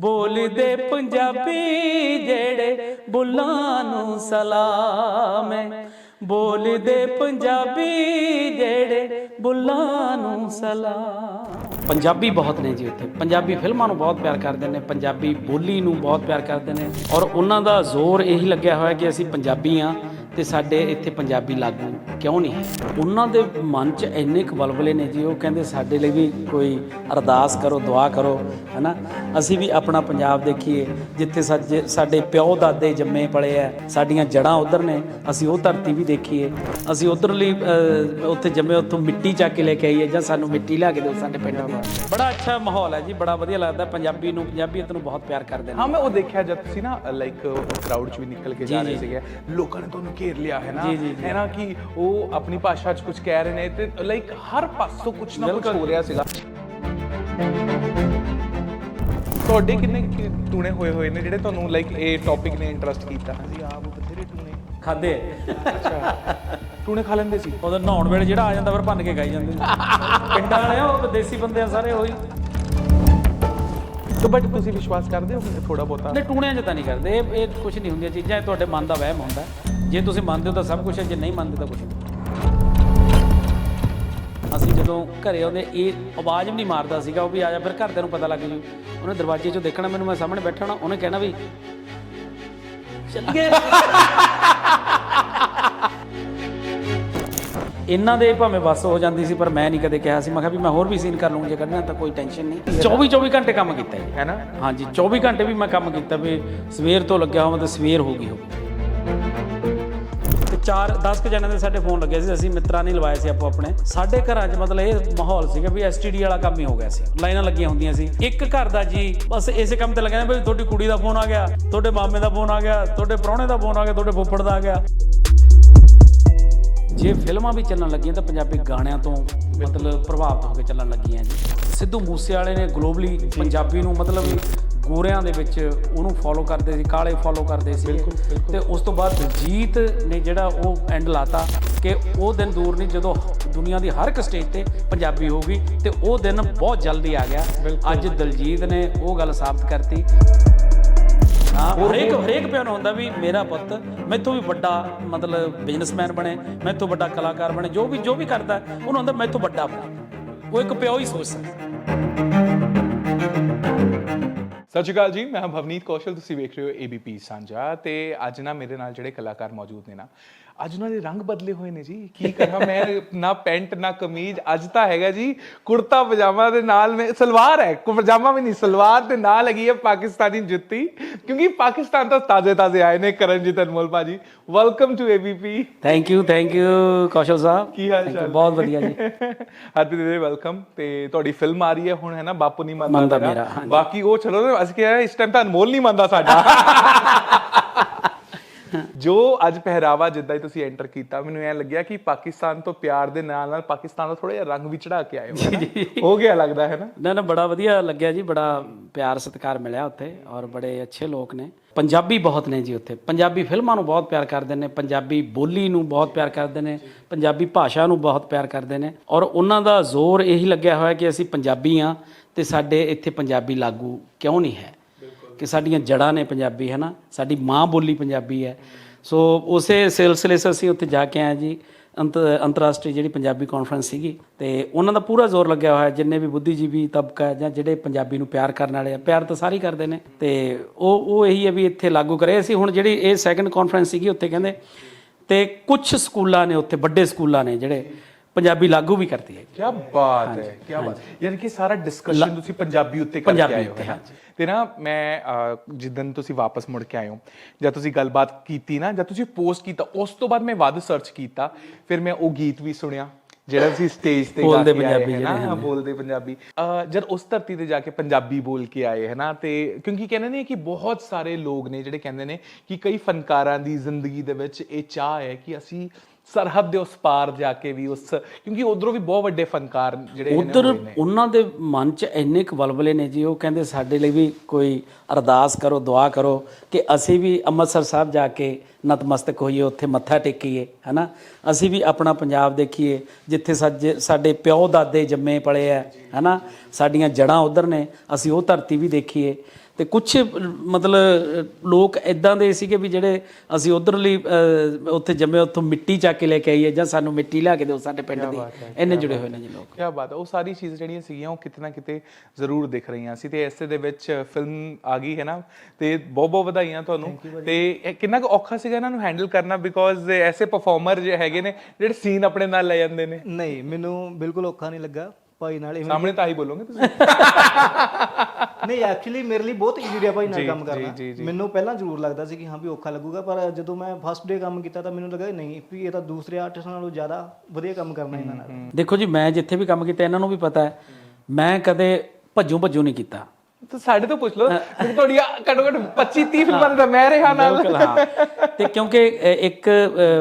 ਬੋਲਦੇ ਪੰਜਾਬੀ ਜਿਹੜੇ ਬੁੱਲਾਂ ਨੂੰ ਸਲਾਮ ਹੈ। ਬੋਲਦੇ ਪੰਜਾਬੀ ਜਿਹੜੇ ਬੁੱਲਾਂ ਨੂੰ ਸਲਾਮ ਪੰਜਾਬੀ ਬਹੁਤ ਨੇ ਜੀ ਉੱਥੇ। ਪੰਜਾਬੀ ਫਿਲਮਾਂ ਨੂੰ ਬਹੁਤ ਪਿਆਰ ਕਰਦੇ ਨੇ, ਪੰਜਾਬੀ ਬੋਲੀ ਨੂੰ ਬਹੁਤ ਪਿਆਰ ਕਰਦੇ ਨੇ। ਔਰ ਉਹਨਾਂ ਦਾ ਜ਼ੋਰ ਇਹੀ ਲੱਗਿਆ ਹੋਇਆ ਕਿ ਅਸੀਂ ਪੰਜਾਬੀ ਆ ਤੇ ਸਾਡੇ ਇੱਥੇ ਪੰਜਾਬੀ ਲਾਗੂ ਕਿਉਂ ਨਹੀਂ ਹੈ? ਉਹਨਾਂ ਦੇ ਮਨ 'ਚ ਇੰਨੇ ਕੁ ਬਲਬਲੇ ਨੇ ਜੀ ਉਹ ਕਹਿੰਦੇ ਸਾਡੇ ਲਈ ਵੀ ਕੋਈ ਅਰਦਾਸ ਕਰੋ ਦੁਆ ਕਰੋ ਹੈਨਾ? ਅਸੀਂ ਵੀ ਆਪਣਾ ਪੰਜਾਬ ਦੇਖੀਏ ਜਿੱਥੇ ਸਾਡੇ ਪਿਓ ਦਾਦੇ ਜੰਮੇ ਪਲੇ ਆ ਸਾਡੀਆਂ ਜੜਾਂ ਉਧਰ ਨੇ ਅਸੀਂ ਉਹ ਧਰਤੀ ਵੀ ਦੇਖੀਏ। ਅਸੀਂ ਉਧਰਲੀ ਉੱਥੇ ਜੰਮੇ ਉੱਥੋਂ ਮਿੱਟੀ ਚੱਕ ਕੇ ਲੈ ਕੇ ਆਈਏ ਜਾਂ ਸਾਨੂੰ ਮਿੱਟੀ ਲਿਆ ਕੇ ਦਿਓ ਸਾਡੇ ਪਿੰਡ ਦੀ। ਬੜਾ ਅੱਛਾ ਮਾਹੌਲ ਹੈ ਜੀ ਬੜਾ ਵਧੀਆ ਲੱਗਦਾ ਪੰਜਾਬੀ ਨੂੰ ਪੰਜਾਬੀਅਤ ਨੂੰ ਬਹੁਤ ਪਿਆਰ ਕਰਦੇ ਨੇ। ਹਾਂ ਮੈਂ ਉਹ ਦੇਖਿਆ ਜਦ ਤੁਸੀਂ ਨਾ ਲਾਈਕ ਕਰਾਊਡ ਚ ਵੀ ਨਿਕਲ ਕੇ ਜਾ ਰਹੇ ਸੀਗੇ। ਲੋਕਾਂ ਨੇ ਤੁਹਾਨੂੰ ਘੇਰ ਲਿਆ ਹੈ ਨਾ। ਜੀ, ਜੀ, ਹੈ ਨਾ ਕਿ ਉਹ ਆਪਣੀ ਭਾਸ਼ਾ ਚ ਕੁਝ ਕਹਿ ਰਹੇ ਨੇ ਤੇ ਲਾਈਕ ਹਰ ਪਾਸੋਂ ਕੁਝ ਨਾ ਕੁਝ ਹੋ ਰਿਹਾ ਸੀਗਾ। ਤੁਹਾਡੇ ਕਿੰਨੇ ਕੀ ਟੂਣੇ ਹੋਏ ਹੋਏ ਨੇ ਜਿਹੜੇ ਤੁਹਾਨੂੰ ਲਾਈਕ ਇਹ ਟੌਪਿਕ ਨੇ ਇੰਟਰਸਟ ਕੀਤਾ? ਜੀ ਆਪ ਬਥੇਰੇ ਟੂਣੇ। ਖਾਦੇ। ਅੱਛਾ। ਟੂਣੇ ਖਾ ਲੈਂਦੇ ਸੀ? ਉਹਦਾ ਨਹਾਉਣ ਵੇਲੇ ਜਿਹੜਾ ਆ ਜਾਂਦਾ ਫਿਰ ਭੰਨ ਕੇ ਖਾਈ ਜਾਂਦੇ। ਨੇ। ਪਿੰਡਾਂ ਵਾਲੇ ਆ, ਉਹ ਦੇਸੀ ਬੰਦੇ ਆ ਸਾਰੇ ਉਹੀ। ਤਾਂ ਬਟ ਤੁਸੀਂ ਵਿਸ਼ਵਾਸ ਕਰਦੇ ਹੋ ਥੋੜਾ ਬਹੁਤਾ? ਨਹੀਂ ਟੂਣਿਆਂ 'ਚ ਤਾਂ ਨਹੀਂ ਕਰਦੇ। ਇਹ ਇਹ ਕੁਝ ਨਹੀਂ ਹੁੰਦੀਆਂ ਚੀਜ਼ਾਂ ਇਹ ਤੁਹਾਡੇ ਮਨ ਦਾ ਵਹਿਮ ਹੁੰਦਾ। ਜੇ ਤੁਸੀਂ ਮੰਨਦੇ ਹੋ ਤਾਂ ਸਭ ਕੁਝ ਹੈ ਜੇ ਨਹੀਂ ਮੰਨਦੇ ਤਾਂ ਕੁਝ ਨਹੀਂ। ਅਸੀਂ ਜਦੋਂ ਘਰੇ ਆਉਂਦੇ ਇਹ ਆਵਾਜ਼ ਵੀ ਨਹੀਂ ਮਾਰਦਾ ਸੀਗਾ ਉਹ ਵੀ ਆ ਜਾ ਫਿਰ ਘਰਦਿਆਂ ਨੂੰ ਪਤਾ ਲੱਗ ਜੂ। ਉਹਨੇ ਦਰਵਾਜ਼ੇ 'ਚੋਂ ਦੇਖਣਾ ਮੈਨੂੰ ਮੈਂ ਸਾਹਮਣੇ ਬੈਠਾ ਹੋਣਾ ਉਹਨੇ ਕਹਿਣਾ ਵੀ ਚੱਲ ਗਏ ਇਹਨਾਂ ਦੇ ਭਾਵੇਂ ਬੱਸ ਹੋ ਜਾਂਦੀ ਸੀ ਪਰ ਮੈਂ ਨਹੀਂ ਕਦੇ ਕਿਹਾ ਸੀ। ਮੈਂ ਕਿਹਾ ਵੀ ਮੈਂ ਹੋਰ ਵੀ ਸੀਨ ਕਰ ਲੂੰ ਜੇ ਕੱਢਣਾ ਤਾਂ ਕੋਈ ਟੈਨਸ਼ਨ ਨਹੀਂ। 24 24 ਘੰਟੇ ਕੰਮ ਕੀਤਾ ਜੀ ਹੈ ਨਾ? ਹਾਂਜੀ 24 ਘੰਟੇ ਵੀ ਮੈਂ ਕੰਮ ਕੀਤਾ ਵੀ ਸਵੇਰ ਤੋਂ ਲੱਗਿਆ ਹੋਵਾਂ ਤੇ ਸਵੇਰ ਹੋ ਗਈ ਹੋ ਤੇ 4 10 ਕੁ ਜਣਿਆਂ ਦੇ ਸਾਡੇ ਫੋਨ ਲੱਗੇ ਸੀ, ਅਸੀਂ ਮਿੱਤਰਾਂ ਨੇ ਲਵਾਏ ਸੀ ਆਪੋ ਆਪਣੇ। ਸਾਡੇ ਘਰਾਂ 'ਚ ਮਤਲਬ ਇਹ ਮਾਹੌਲ ਸੀਗਾ ਵੀ ਐਸਟੀਡੀ ਵਾਲਾ ਕੰਮ ਹੀ ਹੋ ਗਿਆ ਸੀ। ਲਾਈਨਾਂ ਲੱਗੀਆਂ ਹੁੰਦੀਆਂ ਸੀ। ਇੱਕ ਘਰ ਦਾ ਜੀ, ਬਸ ਇਸੇ ਕੰਮ ਤੇ ਲੱਗਿਆ ਵੀ ਤੁਹਾਡੀ ਕੁੜੀ ਦਾ ਫੋਨ ਆ ਗਿਆ, ਤੁਹਾਡੇ ਮਾਮੇ ਦਾ ਫੋਨ ਆ ਗਿਆ, ਤੁਹਾਡੇ ਪ੍ਰਾਹੁਣੇ ਦਾ ਫੋਨ ਆ ਗਿਆ, ਤੁਹਾਡੇ ਫੁੱਫੜ ਦਾ ਆ ਗਿਆ। ਜੇ ਫਿਲਮਾਂ ਵੀ ਚੱਲਣ ਲੱਗੀਆਂ ਤਾਂ ਪੰਜਾਬੀ ਗਾਣਿਆਂ ਤੋਂ ਮਤਲਬ ਪ੍ਰਭਾਵਿਤ ਹੋ ਕੇ ਚੱਲਣ ਲੱਗੀਆਂ ਜੀ। ਸਿੱਧੂ ਮੂਸੇ ਵਾਲੇ ਨੇ ਗਲੋਬਲੀ ਪੰਜਾਬੀ ਨੂੰ ਮਤਲਬ ਗੋਰਿਆਂ ਦੇ ਵਿੱਚ ਉਹਨੂੰ ਫੋਲੋ ਕਰਦੇ ਸੀ ਕਾਲੇ ਫੋਲੋ ਕਰਦੇ ਸੀ ਤੇ ਉਸ ਤੋਂ ਬਾਅਦ ਦਲਜੀਤ ਨੇ ਜਿਹੜਾ ਉਹ ਐਂਡ ਲਾਤਾ ਕਿ ਉਹ ਦਿਨ ਦੂਰ ਨਹੀਂ ਜਦੋਂ ਦੁਨੀਆ ਦੀ ਹਰ ਇੱਕ ਸਟੇਜ ਤੇ ਪੰਜਾਬੀ ਹੋਊਗੀ ਤੇ ਉਹ ਦਿਨ ਬਹੁਤ ਜਲਦੀ ਆ ਗਿਆ। ਅੱਜ ਦਲਜੀਤ ਨੇ ਉਹ ਗੱਲ ਸਾਬਤ ਕਰਤੀ। ਹਾਂ ਹਰੇਕ ਹਰੇਕ ਪਿਓ ਨੂੰ ਹੁੰਦਾ ਵੀ ਮੇਰਾ ਪੁੱਤ ਮੈਥੋਂ ਵੀ ਵੱਡਾ ਮਤਲਬ ਬਿਜ਼ਨਸਮੈਨ ਬਣੇ ਮੈਥੋਂ ਵੱਡਾ ਕਲਾਕਾਰ ਬਣੇ ਜੋ ਵੀ ਜੋ ਵੀ ਕਰਦਾ ਹੈ, ਉਹਨੂੰ ਹੁੰਦਾ ਮੈਥੋਂ ਵੱਡਾ ਬਣੇ ਉਹ ਇੱਕ ਪਿਓ ਹੀ ਸੋਚ ਸਕਦਾ। ਸਤਿ ਸ਼੍ਰੀ ਅਕਾਲ ਜੀ, ਮੈਂ ਹਾਂ ਭਵਨੀਤ ਕੌਸ਼ਲ, ਤੁਸੀਂ ਵੇਖ ਰਹੇ ਹੋ ABP ਸਾਂਝਾ ਤੇ ਅੱਜ ਨਾ ਮੇਰੇ ਨਾਲ ਜਿਹੜੇ ਕਲਾਕਾਰ ਮੌਜੂਦ ਨੇ ਨਾ ਅੱਜ ਉਹਨਾਂ ਦੇ ਰੰਗ ਬਦਲੇ ਹੋਏ ਨੇ ਜੀ। ਕੀ ਕਰਾਂ ਮੈਂ ਨਾ ਪੈਂਟ ਨਾ ਕਮੀਜ਼ ਅੱਜ ਤਾਂ ਹੈਗਾ ਜੀ ਕੁੜਤਾ ਪਜਾਮਾ ਦੇ ਨਾਲ ਮੈਂ ਸਲਵਾਰ ਹੈ। ਪਜਾਮਾ ਵੀ ਨਹੀਂ ਸਲਵਾਰ ਦੇ ਨਾਲ ਹੈਗੀ ਹੈ ਪਾਕਿਸਤਾਨੀ ਜੁੱਤੀ। ਕਿਉਂਕਿ ਪਾਕਿਸਤਾਨ ਤੋਂ ਤਾਜ਼ੇ ਤਾਜ਼ੇ ਆਏ ਨੇ ਕਰਨਜੀਤ ਅਨਮੋਲ ਭਾਜੀ। Welcome to ABP thank you thank you Kaushal ਸਾਹਿਬ ਕੀ ਹਾਲ ਚਾਲ? ਬਹੁਤ ਵਧੀਆ ਜੀ। ਹਰਪ੍ਰੀਤ ਜੀ ਵੈਲਕਮ ਤੇ ਤੁਹਾਡੀ ਫਿਲਮ ਆ ਰਹੀ ਹੈ ਹੁਣ ਹੈ ਨਾ? ਬਾਪੂ ਨਹੀਂ ਮੰਨਦਾ ਮੇਰਾ। ਬਾਕੀ ਉਹ ਚਲੋ ਅਸੀਂ ਕਿਹਾ ਇਸ ਟਾਈਮ ਤਾਂ ਅਨਮੋਲ ਨਹੀਂ ਮੰਨਦਾ ਸਾਡਾ। ਜੋ ਅੱਜ ਪਹਿਰਾਵਾ ਜਿੱਦਾਂ ਹੀ ਤੁਸੀਂ ਐਂਟਰ ਕੀਤਾ ਮੈਨੂੰ ਐ ਲੱਗਿਆ ਕਿ ਪਾਕਿਸਤਾਨ ਤੋਂ ਪਿਆਰ ਦੇ ਨਾਲ ਨਾਲ ਪਾਕਿਸਤਾਨ ਦਾ ਥੋੜਾ ਜਿਹਾ ਰੰਗ ਵੀ ਚੜਾ ਕੇ ਆਏ ਹੋ ਹੈ ਗਿਆ ਲੱਗਦਾ ਹੈ ਨਾ? ਨਾ ਨਾ ਬੜਾ ਵਧੀਆ ਲੱਗਿਆ ਜੀ ਬੜਾ ਪਿਆਰ ਸਤਿਕਾਰ ਮਿਲਿਆ ਉੱਥੇ ਔਰ ਬੜੇ ਅੱਛੇ ਲੋਕ ਨੇ। ਪੰਜਾਬੀ ਬਹੁਤ ਨੇ ਜੀ ਉੱਥੇ। ਪੰਜਾਬੀ ਫਿਲਮਾਂ ਨੂੰ ਬਹੁਤ ਪਿਆਰ ਕਰਦੇ ਨੇ ਪੰਜਾਬੀ ਬੋਲੀ ਨੂੰ ਬਹੁਤ ਪਿਆਰ ਕਰਦੇ ਨੇ ਪੰਜਾਬੀ ਭਾਸ਼ਾ ਨੂੰ ਬਹੁਤ ਪਿਆਰ ਕਰਦੇ ਨੇ ਔਰ ਉਹਨਾਂ ਦਾ ਜ਼ੋਰ ਇਹੀ ਲੱਗਿਆ ਹੋਇਆ ਕਿ ਅਸੀਂ ਪੰਜਾਬੀ ਆ ਤੇ ਸਾਡੇ ਇੱਥੇ ਪੰਜਾਬੀ ਲਾਗੂ ਕਿਉਂ ਨਹੀਂ ਹੈ। ਕਿ ਸਾਡੀਆਂ ਜੜਾਂ ਨੇ ਪੰਜਾਬੀ ਹੈ ਨਾ? ਸਾਡੀ ਮਾਂ ਬੋਲੀ ਪੰਜਾਬੀ ਹੈ। ਸੋ ਉਸੇ ਸਿਲਸਿਲੇ 'ਚ ਅਸੀਂ ਉੱਥੇ ਜਾ ਕੇ ਆਏ ਜੀ ਅੰਤ ਅੰਤਰਰਾਸ਼ਟਰੀ ਜਿਹੜੀ ਪੰਜਾਬੀ ਕਾਨਫਰੰਸ ਸੀਗੀ ਤੇ ਉਹਨਾਂ ਦਾ ਪੂਰਾ ਜ਼ੋਰ ਲੱਗਿਆ ਹੋਇਆ ਜਿੰਨੇ ਵੀ ਬੁੱਧੀਜੀਵੀ ਤਬਕਾ ਜਾਂ ਜਿਹੜੇ ਪੰਜਾਬੀ ਨੂੰ ਪਿਆਰ ਕਰਨ ਵਾਲੇ ਆ ਪਿਆਰ ਤਾਂ ਸਾਰੇ ਕਰਦੇ ਨੇ। ਤੇ ਉਹ ਉਹ ਇਹੀ ਹੈ ਵੀ ਇੱਥੇ ਲਾਗੂ ਕਰੇ। ਅਸੀਂ ਹੁਣ ਜਿਹੜੀ ਇਹ ਸੈਕੰਡ ਕਾਨਫਰੰਸ ਸੀਗੀ ਉੱਥੇ ਕਹਿੰਦੇ ਤੇ ਕੁਝ ਸਕੂਲਾਂ ਨੇ ਉੱਥੇ ਵੱਡੇ ਸਕੂਲਾਂ ਨੇ ਜਿਹੜੇ ਪੰਜਾਬੀ ਲਾਗੂ ਵੀ ਕਰਦੀ ਹੈ। ਕੀ ਬਾਤ ਹੈ ਕੀ ਬਾਤ। ਯਾਨੀ ਕਿ ਸਾਰਾ ਡਿਸਕਸ਼ਨ ਤੁਸੀਂ ਪੰਜਾਬੀ ਉੱਤੇ ਕਰਕੇ ਆਏ ਹੋ? ਤੇ ਨਾ ਮੈਂ ਜਿੱਦਣ ਤੁਸੀਂ ਵਾਪਸ ਮੁੜ ਕੇ ਆਏ ਹੋ ਜਦ ਤੁਸੀਂ ਗੱਲਬਾਤ ਕੀਤੀ ਨਾ ਜਦ ਤੁਸੀਂ ਪੋਸਟ ਕੀਤਾ ਉਸ ਤੋਂ ਬਾਅਦ ਮੈਂ ਵੱਧ ਸਰਚ ਕੀਤਾ ਫਿਰ ਮੈਂ ਉਹ ਗੀਤ ਵੀ ਸੁਣਿਆ ਜਿਹੜਾ ਤੁਸੀਂ ਸਟੇਜ ਤੇ ਗਾ ਬੋਲਦੇ ਕੇ ਆਏ ਪੰਜਾਬੀ ਹੈ ਨਾ ਬੋਲਦੇ ਪੰਜਾਬੀ। ਜਦ ਉਸ ਧਰਤੀ ਤੇ ਜਾ ਕੇ ਪੰਜਾਬੀ ਬੋਲ ਕੇ ਆਏ ਹੈ ਨਾ ਤੇ ਕਿਉਂਕਿ ਕਹਿੰਦੇ ਨੇ ਕਿ ਬਹੁਤ ਸਾਰੇ ਲੋਕ ਨੇ ਜਿਹੜੇ ਕਹਿੰਦੇ ਨੇ ਕਿ ਕਈ ਫਨਕਾਰਾਂ ਦੀ ਜ਼ਿੰਦਗੀ ਦੇ ਵਿੱਚ ਇਹ ਚਾਹ ਹੈ ਕਿ ਅਸੀਂ ਸਰਹੱਦ ਦੇ ਉਸ ਪਾਰ ਜਾ ਕੇ ਵੀ ਉਸ ਕਿਉਂਕਿ ਉਧਰੋਂ ਵੀ ਬਹੁਤ ਵੱਡੇ ਫਨਕਾਰ ਜਿਹੜੇ ਉਧਰ ਉਹਨਾਂ ਦੇ ਮਨ 'ਚ ਇੰਨੇ ਕੁ ਬਲਬਲੇ ਨੇ ਜੀ ਉਹ ਕਹਿੰਦੇ ਸਾਡੇ ਲਈ ਵੀ ਕੋਈ ਅਰਦਾਸ ਕਰੋ ਦੁਆ ਕਰੋ ਕਿ ਅਸੀਂ ਵੀ ਅੰਮ੍ਰਿਤਸਰ ਸਾਹਿਬ ਜਾ ਕੇ ਨਤਮਸਤਕ ਹੋਈਏ ਉੱਥੇ ਮੱਥਾ ਟੇਕੀਏ ਹਨਾ? ਅਸੀਂ ਵੀ ਆਪਣਾ ਪੰਜਾਬ ਦੇਖੀਏ ਜਿੱਥੇ ਸਾਡੇ ਸਾਡੇ ਪਿਓ ਦਾਦੇ ਜੰਮੇ ਪਲੇ ਆ ਹਨਾ? ਸਾਡੀਆਂ ਜੜਾਂ ਉਧਰ ਨੇ ਅਸੀਂ ਉਹ ਧਰਤੀ ਵੀ ਦੇਖੀਏ। ਤੇ ਕੁਝ ਮਤਲਬ ਲੋਕ ਇਦਾਂ ਦੇ ਸੀਗੇ ਵੀ ਜਿਹੜੇ ਅਸੀਂ ਉਧਰਲੀ ਉੱਥੇ ਜੰਮੇ ਉੱਥੋਂ ਮਿੱਟੀ ਚੱਕ ਕੇ ਲੈ ਕੇ ਆਈਏ ਜਾਂ ਸਾਨੂੰ ਮਿੱਟੀ ਲਿਆ ਕੇ ਦਿਓ ਸਾਡੇ ਪਿੰਡ ਦੀ। ਇੰਨੇ ਜੁੜੇ ਹੋਏ ਨੇ ਜੀ ਲੋਕ। ਕੀ ਬਾਤ ਹੈ। ਉਹ ਸਾਰੀ ਚੀਜ਼ ਜਿਹੜੀਆਂ ਸੀਗੀਆਂ ਉਹ ਕਿਤੇ ਨਾ ਕਿਤੇ ਜ਼ਰੂਰ ਦਿਖ ਰਹੀਆਂ ਸੀ ਤੇ ਇਸੇ ਦੇ ਵਿੱਚ ਫਿਲਮ ਆ ਗਈ ਹੈ ਨਾ ਤੇ ਬਹੁਤ ਬਹੁਤ ਵਧਾਈਆਂ ਤੁਹਾਨੂੰ। ਤੇ ਕਿੰਨਾ ਕੁ ਔਖਾ ਸੀਗਾ ਇਹਨਾਂ ਨੂੰ ਹੈਂਡਲ ਕਰਨਾ ਬਿਕੋਜ਼ ਐਸੇ ਪਰਫਾਰਮਰ ਹੈਗੇ ਨੇ ਜਿਹੜੇ ਸੀਨ ਆਪਣੇ ਨਾਲ ਲੈ ਜਾਂਦੇ ਨੇ। ਨਹੀਂ ਮੈਨੂੰ ਬਿਲਕੁਲ ਔਖਾ ਨਹੀਂ ਲੱਗਾ। ਭਾਈ ਨਾਲ ਇਵੇਂ ਸਾਹਮਣੇ ਤਾਂ ਹੀ ਬੋਲੋਗੇ ਤੁਸੀਂ। ਨਹੀਂ ਐਕਚੁਅਲੀ ਮੇਰੇ ਲਈ ਬਹੁਤ ਈਜ਼ੀ ਰਿਹਾ ਭਾਈ ਨਾਲ ਕੰਮ ਕਰਨਾ। ਮੈਨੂੰ ਪਹਿਲਾਂ ਜ਼ਰੂਰ ਲੱਗਦਾ ਸੀ ਕਿ ਹਾਂ ਵੀ ਔਖਾ ਲੱਗੂਗਾ ਪਰ ਜਦੋਂ ਮੈਂ ਫਸਟ ਡੇ ਕੰਮ ਕੀਤਾ ਤਾਂ ਮੈਨੂੰ ਲੱਗਾ ਨਹੀਂ ਵੀ ਇਹ ਤਾਂ ਦੂਸਰੇ ਆਰਟਿਸਟ ਨਾਲੋਂ ਜ਼ਿਆਦਾ ਵਧੀਆ ਕੰਮ ਕਰਨਾ ਇਹਨਾਂ ਨਾਲ। ਦੇਖੋ ਜੀ ਮੈਂ ਜਿੱਥੇ ਵੀ ਕੰਮ ਕੀਤਾ ਇਹਨਾਂ ਨੂੰ ਵੀ ਪਤਾ ਹੈ। ਮੈਂ ਕਦੇ ਭੱਜੂ ਭੱਜੂ ਨਹੀਂ ਕੀਤਾ। ਤਾਂ ਸਾਡੇ ਤੋਂ ਪੁੱਛ ਲਓ। ਕਿ ਤੁਹਾਡੀ ਘੱਟੋ ਘੱਟ 25 30 ਫਿਲਮਾਂ ਦਾ ਮੈਂ ਰਿਹਾ ਨਾਲ। ਬਿਲਕੁਲ ਹਾਂ। ਤੇ ਕਿਉਂਕਿ ਇੱਕ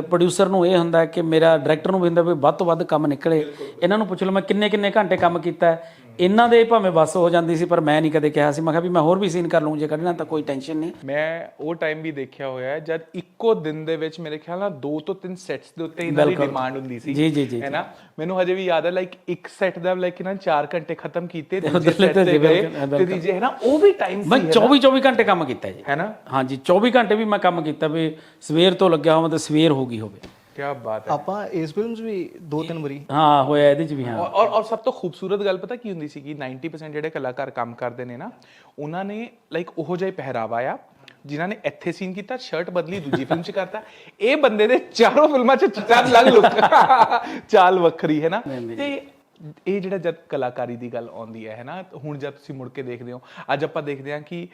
ਪ੍ਰੋਡਿਊਸਰ ਨੂੰ ਇਹ ਹੁੰਦਾ ਕਿ ਮੇਰਾ ਡਾਇਰੈਕਟਰ ਨੂੰ ਵੀ ਹੁੰਦਾ ਵੀ ਵੱਧ ਤੋਂ ਵੱਧ ਕੰਮ ਨਿਕਲੇ। ਇਹਨਾਂ ਨੂੰ ਪੁੱਛ ਲਓ ਮੈਂ ਕਿੰਨੇ ਕਿੰਨੇ ਘੰਟੇ ਕੰਮ ਕੀਤਾ ਹੈ। ਇਹਨਾਂ ਦੇ ਭਾਵੇਂ ਬੱਸ ਹੋ ਜਾਂਦੀ ਸੀ ਪਰ ਮੈਂ ਨਹੀਂ ਕਦੇ ਕਿਹਾ ਸੀ। ਮੈਂ ਕਿਹਾ ਵੀ ਮੈਂ ਹੋਰ ਵੀ ਸੀਨ ਕਰ ਲੂੰ ਜੇ ਕੱਢਣਾ ਤਾਂ ਕੋਈ ਟੈਨਸ਼ਨ ਨਹੀਂ। ਮੈਂ ਉਹ ਟਾਈਮ ਵੀ ਦੇਖਿਆ ਹੋਇਆ ਹੈ ਜਦ ਇੱਕੋ ਦਿਨ ਦੇ ਵਿੱਚ ਮੇਰੇ ਖਿਆਲ ਨਾਲ ਦੋ ਤੋਂ ਤਿੰਨ ਸੈਟਸ ਦੇ ਉੱਤੇ ਇਹਨਾਂ ਦੀ ਡਿਮਾਂਡ ਹੁੰਦੀ ਸੀ। ਜੀ, ਜੀ, ਜੀ, ਹੈ ਨਾ ਮੈਨੂੰ ਹਜੇ ਵੀ ਯਾਦ ਹੈ ਲਾਈਕ ਇੱਕ ਸੈਟ ਦਾ ਲਾਈਕ ਇਹਨਾਂ 4 ਘੰਟੇ ਖਤਮ ਕੀਤੇ ਦੂਜੇ ਸੈਟ ਤੇ ਗਏ। ਤੇ ਤੀਜੇ ਹੈ ਨਾ ਉਹ ਵੀ ਟਾਈਮ ਮੈਂ 24 24 ਘੰਟੇ ਕੰਮ ਕੀਤਾ ਜੀ। ਹੈ ਨਾ ਹਾਂਜੀ 24 ਘੰਟੇ ਵੀ ਮੈਂ ਕੰਮ ਕੀਤਾ ਵੀ ਸਵੇਰ ਤੋਂ ਲੱਗਿਆ ਹੋਵਾਂ ਤੇ ਸਵੇਰ ਹੋ ਗਈ ਹੋਵੇ। ਕੀ ਬਾਤ ਹੈ। ਆਪਾਂ ਇਸ ਫਿਲਮ 'ਚ ਵੀ ਦੋ ਤਿੰਨ ਵਾਰੀ। ਹਾਂ ਹੋਇਆ ਇਹਦੇ ਚ ਵੀ ਹਾਂ। ਔਰ ਔਰ- ਸਭ ਤੋਂ ਖੂਬਸੂਰਤ ਗੱਲ ਪਤਾ ਕੀ ਹੁੰਦੀ ਸੀ ਕਿ 90% ਜਿਹੜੇ ਕਲਾਕਾਰ ਕੰਮ ਕਰਦੇ ਨੇ ਨਾ ਉਹਨਾਂ ਨੇ ਲਾਈਕ ਉਹੋ ਜਿਹਾ ਹੀ ਪਹਿਰਾਵਾ ਆ ਜਿਨ੍ਹਾਂ ਨੇ ਇੱਥੇ ਸੀਨ ਕੀਤਾ ਸ਼ਰਟ ਬਦਲੀ ਦੂਜੀ ਫਿਲਮ 'ਚ ਕਰਤਾ। ਇਹ ਬੰਦੇ ਦੇ ਚਾਰੋਂ ਫਿਲਮਾਂ 'ਚ ਚਾਰ ਅਲੱਗ ਲੁੱਕ ਚਾਲ ਵੱਖਰੀ ਹੈ ਨਾ? ਤੇ ਇਹ ਜਿਹੜਾ ਜਦ ਕਲਾਕਾਰੀ ਦੀ ਗੱਲ ਆਉਂਦੀ ਹੈ ਹੈ ਨਾ ਹੁਣ ਜਦ ਤੁਸੀਂ ਮੁੜ ਕੇ ਦੇਖਦੇ ਹੋ ਅੱਜ ਆਪਾਂ ਦੇਖਦੇ ਹਾਂ ਕਿ